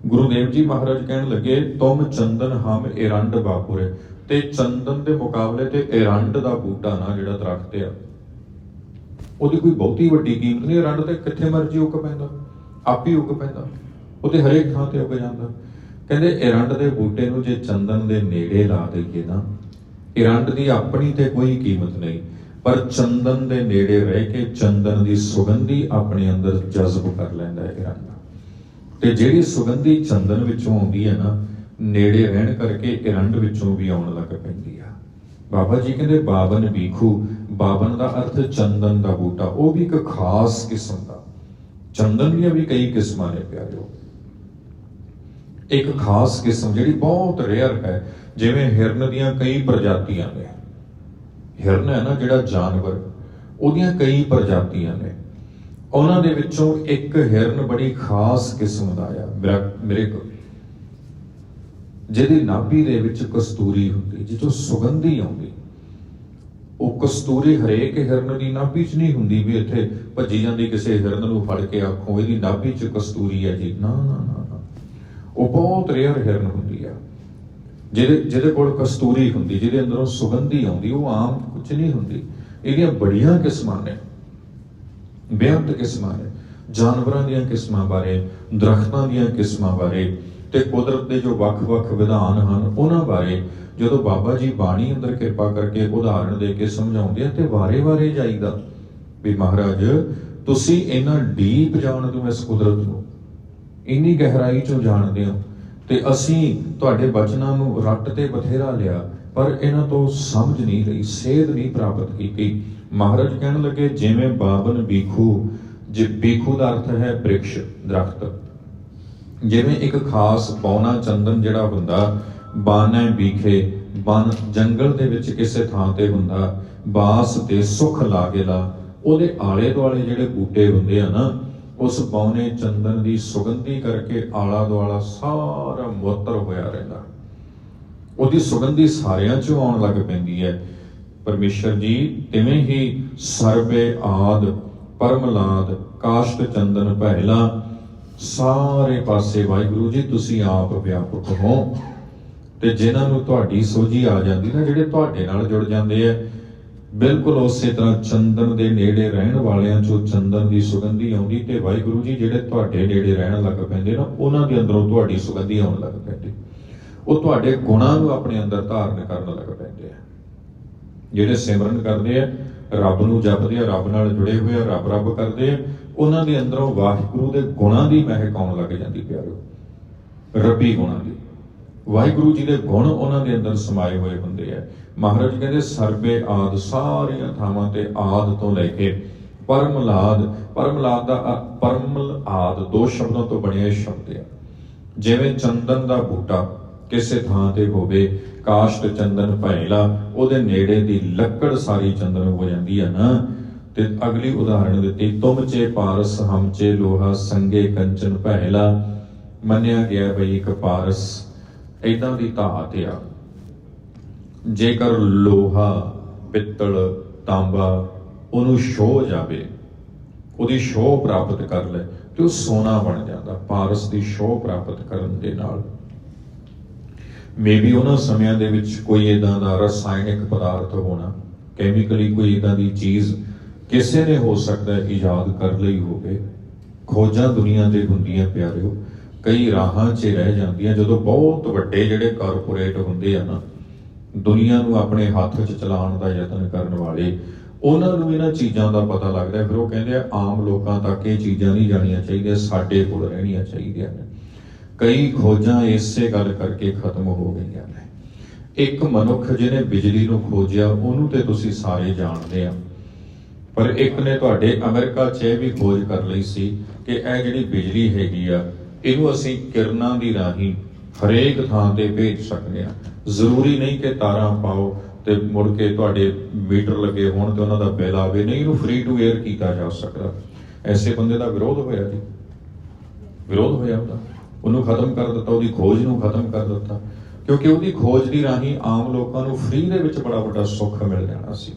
ਗੁਰੂਦੇਵ ਜੀ ਮਹਾਰਾਜ ਕਹਿਣ ਲੱਗੇ, ਤੁਮ ਚੰਦਨ ਹਮ ਇਰੰਡ ਬਾਪੁਰੇ ਤੇ ਚੰਦਨ ਦੇ ਮੁਕਾਬਲੇ ਤੇ ਇਰੰਡ ਦਾ ਬੂਟਾ ਨਾ ਜਿਹੜਾ ਦਰਖਤ ਆ। ਉਹਦੀ ਕੋਈ ਬਹੁਤੀ ਵੱਡੀ ਕੀਮਤ ਨਹੀਂ ਇਰੰਡ ਤੇ ਕਿੱਥੇ ਮਰਜ਼ੀ ਉੱਗ ਪੈਂਦਾ। ਆਪ ਹੀ ਉੱਗ ਪੈਂਦਾ। ਉਹ ਹਰੇਕ ਥਾਂ ਤੇ ਉੱਗ ਜਾਂਦਾ। ਕਹਿੰਦੇ ਇਰੰਡ ਦੇ ਬੂਟੇ ਨੂੰ ਜੇ ਚੰਦਨ ਦੇ ਨੇੜੇ ਲਾ ਦਈਏ ਨਾ ਇਰੰਡ ਦੀ ਆਪਣੀ ਤੇ ਕੋਈ ਕੀਮਤ ਨਹੀਂ, ਪਰ ਚੰਦਨ ਦੇ ਨੇੜੇ ਰਹਿ ਕੇ ਚੰਦਨ ਦੀ ਸੁਗੰਧੀ ਆਪਣੇ ਅੰਦਰ ਜਜ਼ਬ ਕਰ ਲੈਂਦਾ ਹੈ ਇਰੰਡ ਤੇ ਜਿਹੜੀ ਸੁਗੰਧੀ ਚੰਦਨ ਵਿੱਚੋਂ ਆਉਂਦੀ ਹੈ ਨਾ, ਨੇੜੇ ਰਹਿਣ ਕਰਕੇ ਇਰੰਡ ਵਿੱਚੋਂ ਵੀ ਆਉਣ ਲੱਗ ਪੈਂਦੀ ਆ। ਬਾਬਾ ਜੀ ਕਹਿੰਦੇ ਬਾਬਨ ਬੀਖੂ ਬਾਬਨ ਦਾ ਅਰਥ ਚੰਦਨ ਦਾ ਬੂਟਾ, ਉਹ ਵੀ ਇੱਕ ਖਾਸ ਕਿਸਮ ਦਾ। ਚੰਦਨ ਦੀਆਂ ਵੀ ਕਈ ਕਿਸਮਾਂ ਨੇ ਪਿਆਰਿਓ। ਇੱਕ ਖਾਸ ਕਿਸਮ ਜਿਹੜੀ ਬਹੁਤ ਰੇਅਰ ਹੈ, ਜਿਵੇਂ ਹਿਰਨ ਦੀਆਂ ਕਈ ਪ੍ਰਜਾਤੀਆਂ ਨੇ। ਹਿਰਨ ਹੈ ਨਾ ਜਿਹੜਾ ਜਾਨਵਰ, ਉਹਦੀਆਂ ਕਈ ਪ੍ਰਜਾਤੀਆਂ ਨੇ। ਉਹਨਾਂ ਦੇ ਵਿੱਚੋਂ ਇੱਕ ਹਿਰਨ ਬੜੀ ਖਾਸ ਕਿਸਮ ਦਾ ਆ। ਮੇਰੇ ਕੋਲ ਜਿਹਦੀ ਨਾਭੀ ਦੇ ਵਿੱਚ ਕਸਤੂਰੀ ਹੁੰਦੀ ਜਿੱਥੋਂ ਸੁਗੰਧੀ ਆਉਂਦੀ। ਉਹ ਕਸਤੂਰੀ ਹਰੇਕ ਹਿਰਨ ਦੀ ਨਾਭੀ 'ਚ ਨਹੀਂ ਹੁੰਦੀ ਵੀ ਇੱਥੇ ਭੱਜੀ ਜਾਂਦੀ ਕਿਸੇ ਹਿਰਨ ਨੂੰ ਫੜ ਕੇ ਆਖੋ ਇਹਦੀ ਨਾਭੀ 'ਚ ਕਸਤੂਰੀ ਹੈ ਜੀ। ਨਾ ਨਾ ਨਾ ਉਹ ਬਹੁਤ ਰੇਅਰ ਹਿਰਨ ਹੁੰਦੀ ਆ। ਜਿਹਦੇ ਜਿਹਦੇ ਕੋਲ ਕਸਤੂਰੀ ਹੁੰਦੀ, ਜਿਹਦੇ ਅੰਦਰੋਂ ਸੁਗੰਧੀ ਆਉਂਦੀ, ਉਹ ਆਮ ਕੁਝ ਨਹੀਂ ਹੁੰਦੀ। ਇਹਦੀਆਂ ਬੜੀਆਂ ਕਿਸਮਾਂ ਨੇ। ਬੇਅੰਤ ਕਿਸਮਾਂ ਨੇ। ਜਾਨਵਰਾਂ ਦੀਆਂ ਕਿਸਮਾਂ ਬਾਰੇ, ਦਰਖਤਾਂ ਦੀਆਂ ਕਿਸਮਾਂ ਬਾਰੇ ਤੇ ਕੁਦਰਤ ਦੇ ਜੋ ਵੱਖ-ਵੱਖ ਵਿਧਾਨ ਹਨ, ਉਹਨਾਂ ਬਾਰੇ ਜਦੋਂ ਬਾਬਾ ਜੀ ਬਾਣੀ ਅੰਦਰ ਕਿਰਪਾ ਕਰਕੇ ਉਦਾਹਰਣ ਦੇ ਕੇ ਸਮਝਾਉਂਦੇ ਆ ਤੇ ਵਾਰੇ-ਵਾਰੇ ਜਾਈਦਾ ਵੀ ਮਹਾਰਾਜ, ਤੁਸੀਂ ਇੰਨਾ ਡੀਪ ਜਾਣਦੇ ਹੋ ਇਸ ਕੁਦਰਤ ਨੂੰ, ਇੰਨੀ ਗਹਿਰਾਈ ਚੋਂ ਜਾਣਦੇ ਹੋ ਤੇ ਅਸੀਂ ਤੁਹਾਡੇ ਬਚਨਾਂ ਨੂੰ ਰੱਟ ਤੇ ਬਥੇਰਾ ਲਿਆ, ਪਰ ਇਹਨਾਂ ਤੋਂ ਸਮਝ ਨਹੀਂ ਲਈ ਸੇਧ ਨਹੀਂ ਪ੍ਰਾਪਤ ਕੀਤੀ। ਮਹਾਰਾਜ ਕਹਿਣ ਲੱਗੇ, ਜਿਵੇਂ ਬਾਬਨ ਬੀਖੂ ਜੇ ਬੀਖੂ ਦਾ ਅਰਥ ਹੈ ਬ੍ਰਿਕਸ਼ ਦਰਖਤ। ਜਿਵੇਂ ਇੱਕ ਖਾਸ ਪੌਣਾ ਚੰਦਨ ਜਿਹੜਾ ਹੁੰਦਾ ਬਾਨੈ ਬੀਖੇ, ਬਨ ਜੰਗਲ ਦੇ ਵਿੱਚ ਕਿਸੇ ਥਾਂ ਤੇ ਹੁੰਦਾ, ਬਾਸ ਤੇ ਸੁਖ ਲਾਗੇਲਾ ਉਹਦੇ ਆਲੇ ਦੁਆਲੇ ਜਿਹੜੇ ਬੂਟੇ ਹੁੰਦੇ ਆ ਨਾ, ਉਸ ਬੌਨੇ ਚੰਦਨ ਦੀ ਸੁਗੰਧੀ ਕਰਕੇ ਆਲਾ ਦੁਆਲਾ ਸਾਰਾ ਮੁਅੱਤਰ ਹੋਇਆ ਰਹਿੰਦਾ। ਉਹਦੀ ਸੁਗੰਧੀ ਸਾਰਿਆਂ ਚੋਂ ਆਉਣ ਲੱਗ ਪੈਂਦੀ ਹੈ। ਪਰਮੇਸ਼ਰ ਜੀ, ਤਿਵੇਂ ਹੀ ਸਰਬੇ ਆਦ, ਪਰਮਲਾਦ, ਕਾਸ਼ਟ ਚੰਦਨ ਪਹਿਲਾ ਸਾਰੇ ਪਾਸੇ ਵਾਹਿਗੁਰੂ ਜੀ, ਤੁਸੀਂ ਆਪ ਵਿਆਪਕ ਹੋ। ਤੇ ਜਿਨ੍ਹਾਂ ਨੂੰ ਤੁਹਾਡੀ ਸੋਝੀ ਆ ਜਾਂਦੀ ਨਾ, ਜਿਹੜੇ ਤੁਹਾਡੇ ਨਾਲ ਜੁੜ ਜਾਂਦੇ ਆ, ਬਿਲਕੁਲ ਉਸੇ ਤਰ੍ਹਾਂ ਚੰਦਨ ਦੇ ਨੇੜੇ ਰਹਿਣ ਵਾਲਿਆਂ ਚੋਂ ਚੰਦਨ ਦੀ ਸੁਗੰਧੀ ਆਉਂਦੀ ਤੇ ਵਾਹਿਗੁਰੂ ਜੀ, ਜਿਹੜੇ ਤੁਹਾਡੇ ਨੇੜੇ ਰਹਿਣ ਲੱਗ ਪੈਂਦੇ ਨਾ, ਉਹਨਾਂ ਦੇ ਅੰਦਰੋਂ ਤੁਹਾਡੀ ਸੁਗੰਧੀ ਆਉਣ ਲੱਗ ਪੈਂਦੀ। ਉਹ ਤੁਹਾਡੇ ਗੁਣਾਂ ਨੂੰ ਆਪਣੇ ਅੰਦਰ ਧਾਰਨ ਕਰਨ ਲੱਗ ਪੈਂਦੇ ਆ। ਜਿਹੜੇ ਸਿਮਰਨ ਕਰਦੇ ਆ, ਰੱਬ ਨੂੰ ਜਪਦੇ ਆ, ਰੱਬ ਨਾਲ ਜੁੜੇ ਹੋਏ ਆ ਰੱਬ ਰੱਬ ਕਰਦੇ ਆ ਉਹਨਾਂ ਦੇ ਅੰਦਰੋਂ ਵਾਹਿਗੁਰੂ ਦੇ ਗੁਣਾਂ ਦੀ ਮਹਿਕ ਆਉਣ ਲੱਗ ਜਾਂਦੀ ਪਿਆਰਿਓ। ਰੱਬੀ ਗੁਣਾਂ ਦੀ। ਵਾਹਿਗੁਰੂ ਜੀ ਦੇ ਗੁਣ ਉਹਨਾਂ ਦੇ ਅੰਦਰ ਸਮਾਏ ਹੋਏ ਹੁੰਦੇ ਆ। ਮਹਾਰਾਜ ਕਹਿੰਦੇ, ਸਰਬੇ ਆਦ ਸਾਰੀਆਂ ਥਾਵਾਂ ਤੇ ਆਦ ਤੋਂ ਲੈ ਕੇ ਪਰਮਲਾਦ ਪਰਮਲਾਦ ਦਾ ਪਰਮਲ ਆਦ ਦੋ ਸ਼ਬਦਾਂ ਤੋਂ ਬਣਿਆ ਸ਼ਬਦ ਹੈ ਜਿਵੇਂ ਚੰਦਨ ਦਾ ਬੂਟਾ ਕਿਸੇ ਥਾਂ ਤੇ ਹੋਵੇ, ਕਾਸ਼ਟ ਚੰਦਨ ਭੈਲਾ, ਉਹਦੇ ਨੇੜੇ ਦੀ ਲੱਕੜ ਸਾਰੀ ਚੰਦਨ ਹੋ ਜਾਂਦੀ ਹੈ ਨਾ ਤੇ ਅਗਲੀ ਉਦਾਹਰਣ ਦਿੱਤੀ, ਤੁਮ ਚੇ ਪਾਰਸ, ਹਮ ਚੇ ਲੋਹਾ, ਸੰਗੇ ਕੰਚਨ ਭੈਲਾ। ਮੰਨਿਆ ਗਿਆ ਬਈ ਇੱਕ ਪਾਰਸ ਇਦਾਂ ਦੀ ਧਾਤ ਆ। ਜੇਕਰ ਲੋਹਾ, ਪਿੱਤਲ, ਤਾਂਬਾ ਉਹਨੂੰ ਛੋਹ ਜਾਵੇ, ਉਹਦੀ ਸ਼ੋਅ ਪ੍ਰਾਪਤ ਕਰ ਲੈ, ਤੇ ਉਹ ਸੋਨਾ ਬਣ ਜਾਂਦਾ, ਪਾਰਸ ਦੀ ਸ਼ੋਅ ਪ੍ਰਾਪਤ ਕਰਨ ਦੇ ਨਾਲ। ਮੇਬੀ ਉਹਨਾਂ ਸਮਿਆਂ ਦੇ ਵਿੱਚ ਕੋਈ ਇਦਾਂ ਦਾ ਰਸਾਇਣਿਕ ਪਦਾਰਥ ਹੋਣਾ ਕੈਮੀਕਲੀ ਕੋਈ ਇਦਾਂ ਦੀ ਚੀਜ਼ ਕਿਸੇ ਨੇ ਹੋ ਸਕਦਾ ਹੈ ਇਜਾਦ ਕਰ ਲਈ ਹੋਵੇ। ਖੋਜਾਂ ਦੁਨੀਆ ਦੇ ਹੁੰਦੀਆਂ ਪਿਆਰਿਓ, ਕਈ ਰਾਹਾਂ 'ਚ ਰਹਿ ਜਾਂਦੀਆਂ। ਜਦੋਂ ਬਹੁਤ ਵੱਡੇ ਜਿਹੜੇ ਕਾਰਪੋਰੇਟ ਹੁੰਦੇ ਆ ਨਾ, ਦੁਨੀਆ ਨੂੰ ਆਪਣੇ ਹੱਥ 'ਚ ਚਲਾਉਣ ਦਾ ਯਤਨ ਕਰਨ ਵਾਲੇ, ਉਹਨਾਂ ਨੂੰ ਇਹਨਾਂ ਚੀਜ਼ਾਂ ਦਾ ਪਤਾ ਲੱਗਦਾ ਫਿਰ ਉਹ ਕਹਿੰਦੇ ਆ, ਆਮ ਲੋਕਾਂ ਤੱਕ ਇਹ ਚੀਜ਼ਾਂ ਨਹੀਂ ਜਾਣੀਆਂ ਚਾਹੀਦੀਆਂ, ਸਾਡੇ ਕੋਲ ਰਹਿਣੀਆਂ ਚਾਹੀਦੀਆਂ ਨੇ। ਕਈ ਖੋਜਾਂ ਇਸੇ ਗੱਲ ਕਰਕੇ ਖਤਮ ਹੋ ਗਈਆਂ ਨੇ। ਇੱਕ ਮਨੁੱਖ ਜਿਹਨੇ ਬਿਜਲੀ ਨੂੰ ਖੋਜਿਆ, ਉਹਨੂੰ ਤੇ ਤੁਸੀਂ ਸਾਰੇ ਜਾਣਦੇ ਆ। ਪਰ ਇੱਕ ਨੇ ਤੁਹਾਡੇ ਅਮਰੀਕਾ 'ਚ ਇਹ ਵੀ ਖੋਜ ਕਰ ਲਈ ਸੀ ਕਿ ਇਹ ਜਿਹੜੀ ਬਿਜਲੀ ਹੈਗੀ ਆ, ਇਹਨੂੰ ਅਸੀਂ ਕਿਰਨਾਂ ਦੀ ਰਾਹੀਂ ਹਰੇਕ ਥਾਂ ਤੇ ਭੇਜ ਸਕਦੇ ਆ ਜ਼ਰੂਰੀ ਨਹੀਂ ਕਿ ਤਾਰਾਂ ਪਾਓ ਤੇ ਮੁੜ ਕੇ ਤੁਹਾਡੇ ਮੀਟਰ ਲੱਗੇ ਹੋਣ ਤੇ ਉਹਨਾਂ ਦਾ ਬਿੱਲ ਆਵੇ। ਨਹੀਂ, ਇਹਨੂੰ ਫ੍ਰੀ ਟੂ 에ਅਰ ਕੀਤਾ ਜਾ ਸਕਦਾ। ਐਸੇ ਬੰਦੇ ਦਾ ਵਿਰੋਧ ਹੋਇਆ ਜੀ। ਵਿਰੋਧ ਹੋਇਆ ਉਹਦਾ। ਉਹਨੂੰ ਖਤਮ ਕਰ ਦਿੱਤਾ, ਉਹਦੀ ਖੋਜ ਨੂੰ ਖਤਮ ਕਰ ਦਿੱਤਾ। ਕਿਉਂਕਿ ਉਹਦੀ ਖੋਜ ਦੀ ਰਾਹੀਂ ਆਮ ਲੋਕਾਂ ਨੂੰ ਫ੍ਰੀ ਦੇ ਵਿੱਚ ਬੜਾ ਵੱਡਾ ਸੁੱਖ ਮਿਲ ਜਾਣਾ ਸੀ।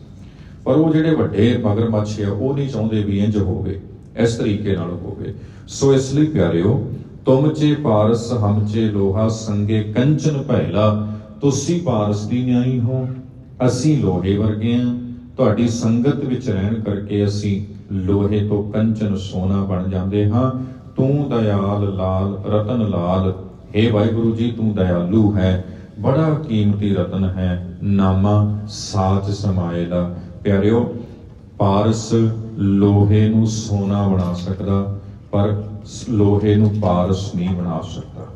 ਪਰ ਉਹ ਜਿਹੜੇ ਵੱਡੇ ਮਗਰਮੱਛ ਆ, ਉਹ ਨਹੀਂ ਚਾਹੁੰਦੇ ਵੀ ਇੰਜ ਹੋਵੇ, ਇਸ ਤਰੀਕੇ ਨਾਲ ਹੋਵੇ। ਸੋ ਇਸ ਲਈ ਪਿਆਰਿਓ, ਤੁਮ ਚੇ ਪਾਰਸ, ਹਮ ਚੇ ਲੋਹਾ, ਸੰਗੇ ਕੰਚਨ ਭੈਲਾ, ਤੁਸੀਂ ਪਾਰਸ ਦੀ ਨਿਆਈ ਹੋ। ਅਸੀਂ ਲੋਹੇ ਵਰਗੇ ਹਾਂ ਤੁਹਾਡੀ ਸੰਗਤ ਵਿੱਚ ਰਹਿਣ ਕਰਕੇ ਅਸੀਂ ਲੋਹੇ ਤੋਂ ਕੰਚਨ ਸੋਨਾ ਬਣ ਜਾਂਦੇ ਹਾਂ। ਤੂੰ ਦਇਆਲ ਲਾਲ, ਰਤਨ ਲਾਲ। हे ਵਾਹਿਗੁਰੂ ਜੀ, ਤੂੰ ਦਇਆਲੂ ਹੈ। ਬੜਾ ਕੀਮਤੀ ਰਤਨ ਹੈ। ਨਾਮਾ ਸਾਚ ਸਮਾਏਲਾ ਪਿਆਰਿਓ, ਪਾਰਸ ਲੋਹੇ ਨੂੰ ਸੋਨਾ ਬਣਾ ਸਕਦਾ, ਪਰ ਲੋਹੇ ਨੂੰ ਪਾਰਸ ਨਹੀਂ ਬਣਾ ਸਕਦਾ।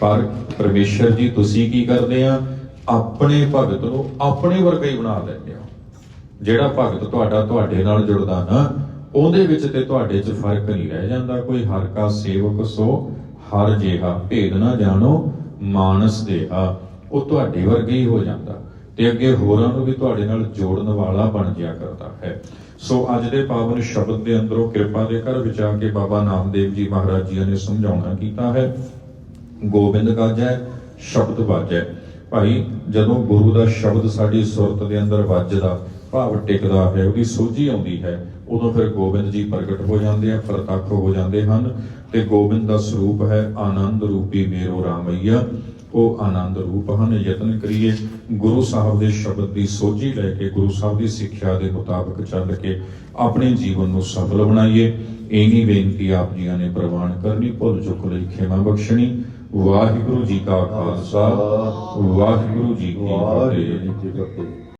ਪਰ ਪਰਮੇਸ਼ਰ ਜੀ, ਤੁਸੀਂ ਕੀ ਕਰਦੇ ਆ? ਆਪਣੇ ਭਗਤ ਨੂੰ ਆਪਣੇ ਵਰਗਾ ਹੀ ਬਣਾ ਲੈਂਦੇ ਹੋ। ਜਿਹੜਾ ਭਗਤ ਤੁਹਾਡਾ ਤੁਹਾਡੇ ਨਾਲ ਜੁੜਦਾ ਨਾ, ਉਹਦੇ ਵਿੱਚ ਤੇ ਤੁਹਾਡੇ 'ਚ ਫ਼ਰਕ ਨਹੀਂ ਰਹਿ ਜਾਂਦਾ। ਕੋਈ ਹਰ ਕਾ ਸੇਵਕ ਸੋ, ਹਰ ਜਿਹਾ ਭੇਦ ਨਾ ਜਾਣੋ, ਮਾਨਸ ਦੇਹਾ, ਉਹ ਤੁਹਾਡੇ ਵਰਗੇ ਹੀ ਹੋ ਜਾਂਦਾ। ਤੇ ਅੱਗੇ ਹੋਰਾਂ ਨੂੰ ਵੀ ਤੁਹਾਡੇ ਨਾਲ ਜੋੜਨ ਵਾਲਾ ਬਣ ਗਿਆ ਕਰਦਾ ਹੈ। ਸੋ ਅੱਜ ਦੇ ਪਾਵਨ ਸ਼ਬਦ ਦੇ ਅੰਦਰੋਂ ਕਿਰਪਾ ਦੇ ਘਰ ਵਿੱਚ ਆ ਕੇ ਬਾਬਾ ਨਾਮਦੇਵ ਜੀ ਮਹਾਰਾਜ ਜੀ ਨੇ ਸਮਝਾਉਣਾ ਕੀਤਾ ਹੈ। ਗੋਬਿੰਦ ਗਾਜੈ, ਸ਼ਬਦ ਵਾਜੈ। ਭਾਈ, ਜਦੋਂ ਗੁਰੂ ਦਾ ਸ਼ਬਦ ਸਾਡੀ ਸੁਰਤ ਦੇ ਅੰਦਰ ਵੱਜਦਾ, ਭਾਵ ਟਿਕਦਾ ਹੈ, ਉਹਦੀ ਸੋਝੀ ਆਉਂਦੀ ਹੈ, ਉਦੋਂ ਫਿਰ ਗੋਬਿੰਦ ਜੀ ਪ੍ਰਗਟ ਹੋ ਜਾਂਦੇ ਆ, ਪ੍ਰਤੱਖ ਹੋ ਜਾਂਦੇ ਹਨ ਤੇ ਗੋਬਿੰਦ ਦਾ ਸਰੂਪ ਹੈ, ਆਨੰਦ ਰੂਪੀ ਮੇਰੋ ਰਾਮਈਆ। ਉਹ ਆਨੰਦ ਰੂਪ ਹਨ, ਯਤਨ ਕਰੀਏ। ਗੁਰੂ ਸਾਹਿਬ ਦੇ ਸ਼ਬਦ ਦੀ ਸੋਝੀ ਲੈ ਕੇ, ਗੁਰੂ ਸਾਹਿਬ ਦੀ ਸਿੱਖਿਆ ਦੇ ਮੁਤਾਬਕ ਚੱਲ ਕੇ ਆਪਣੇ ਜੀਵਨ ਨੂੰ ਸਫਲ ਬਣਾਈਏ। ਇਹਨੀ ਬੇਨਤੀ ਆਪ ਜੀਆਂ ਨੇ ਪ੍ਰਵਾਨ ਕਰਨੀ। ਭੁੱਲ ਚੁੱਕ ਲਈ ਖਿਮਾ ਬਖਸ਼ਣੀ। ਵਾਹਿਗੁਰੂ ਜੀ ਕਾ ਖਾਲਸਾ, ਵਾਹਿਗੁਰੂ ਜੀ ਜੀ ਕੀ ਫਤਿਹ।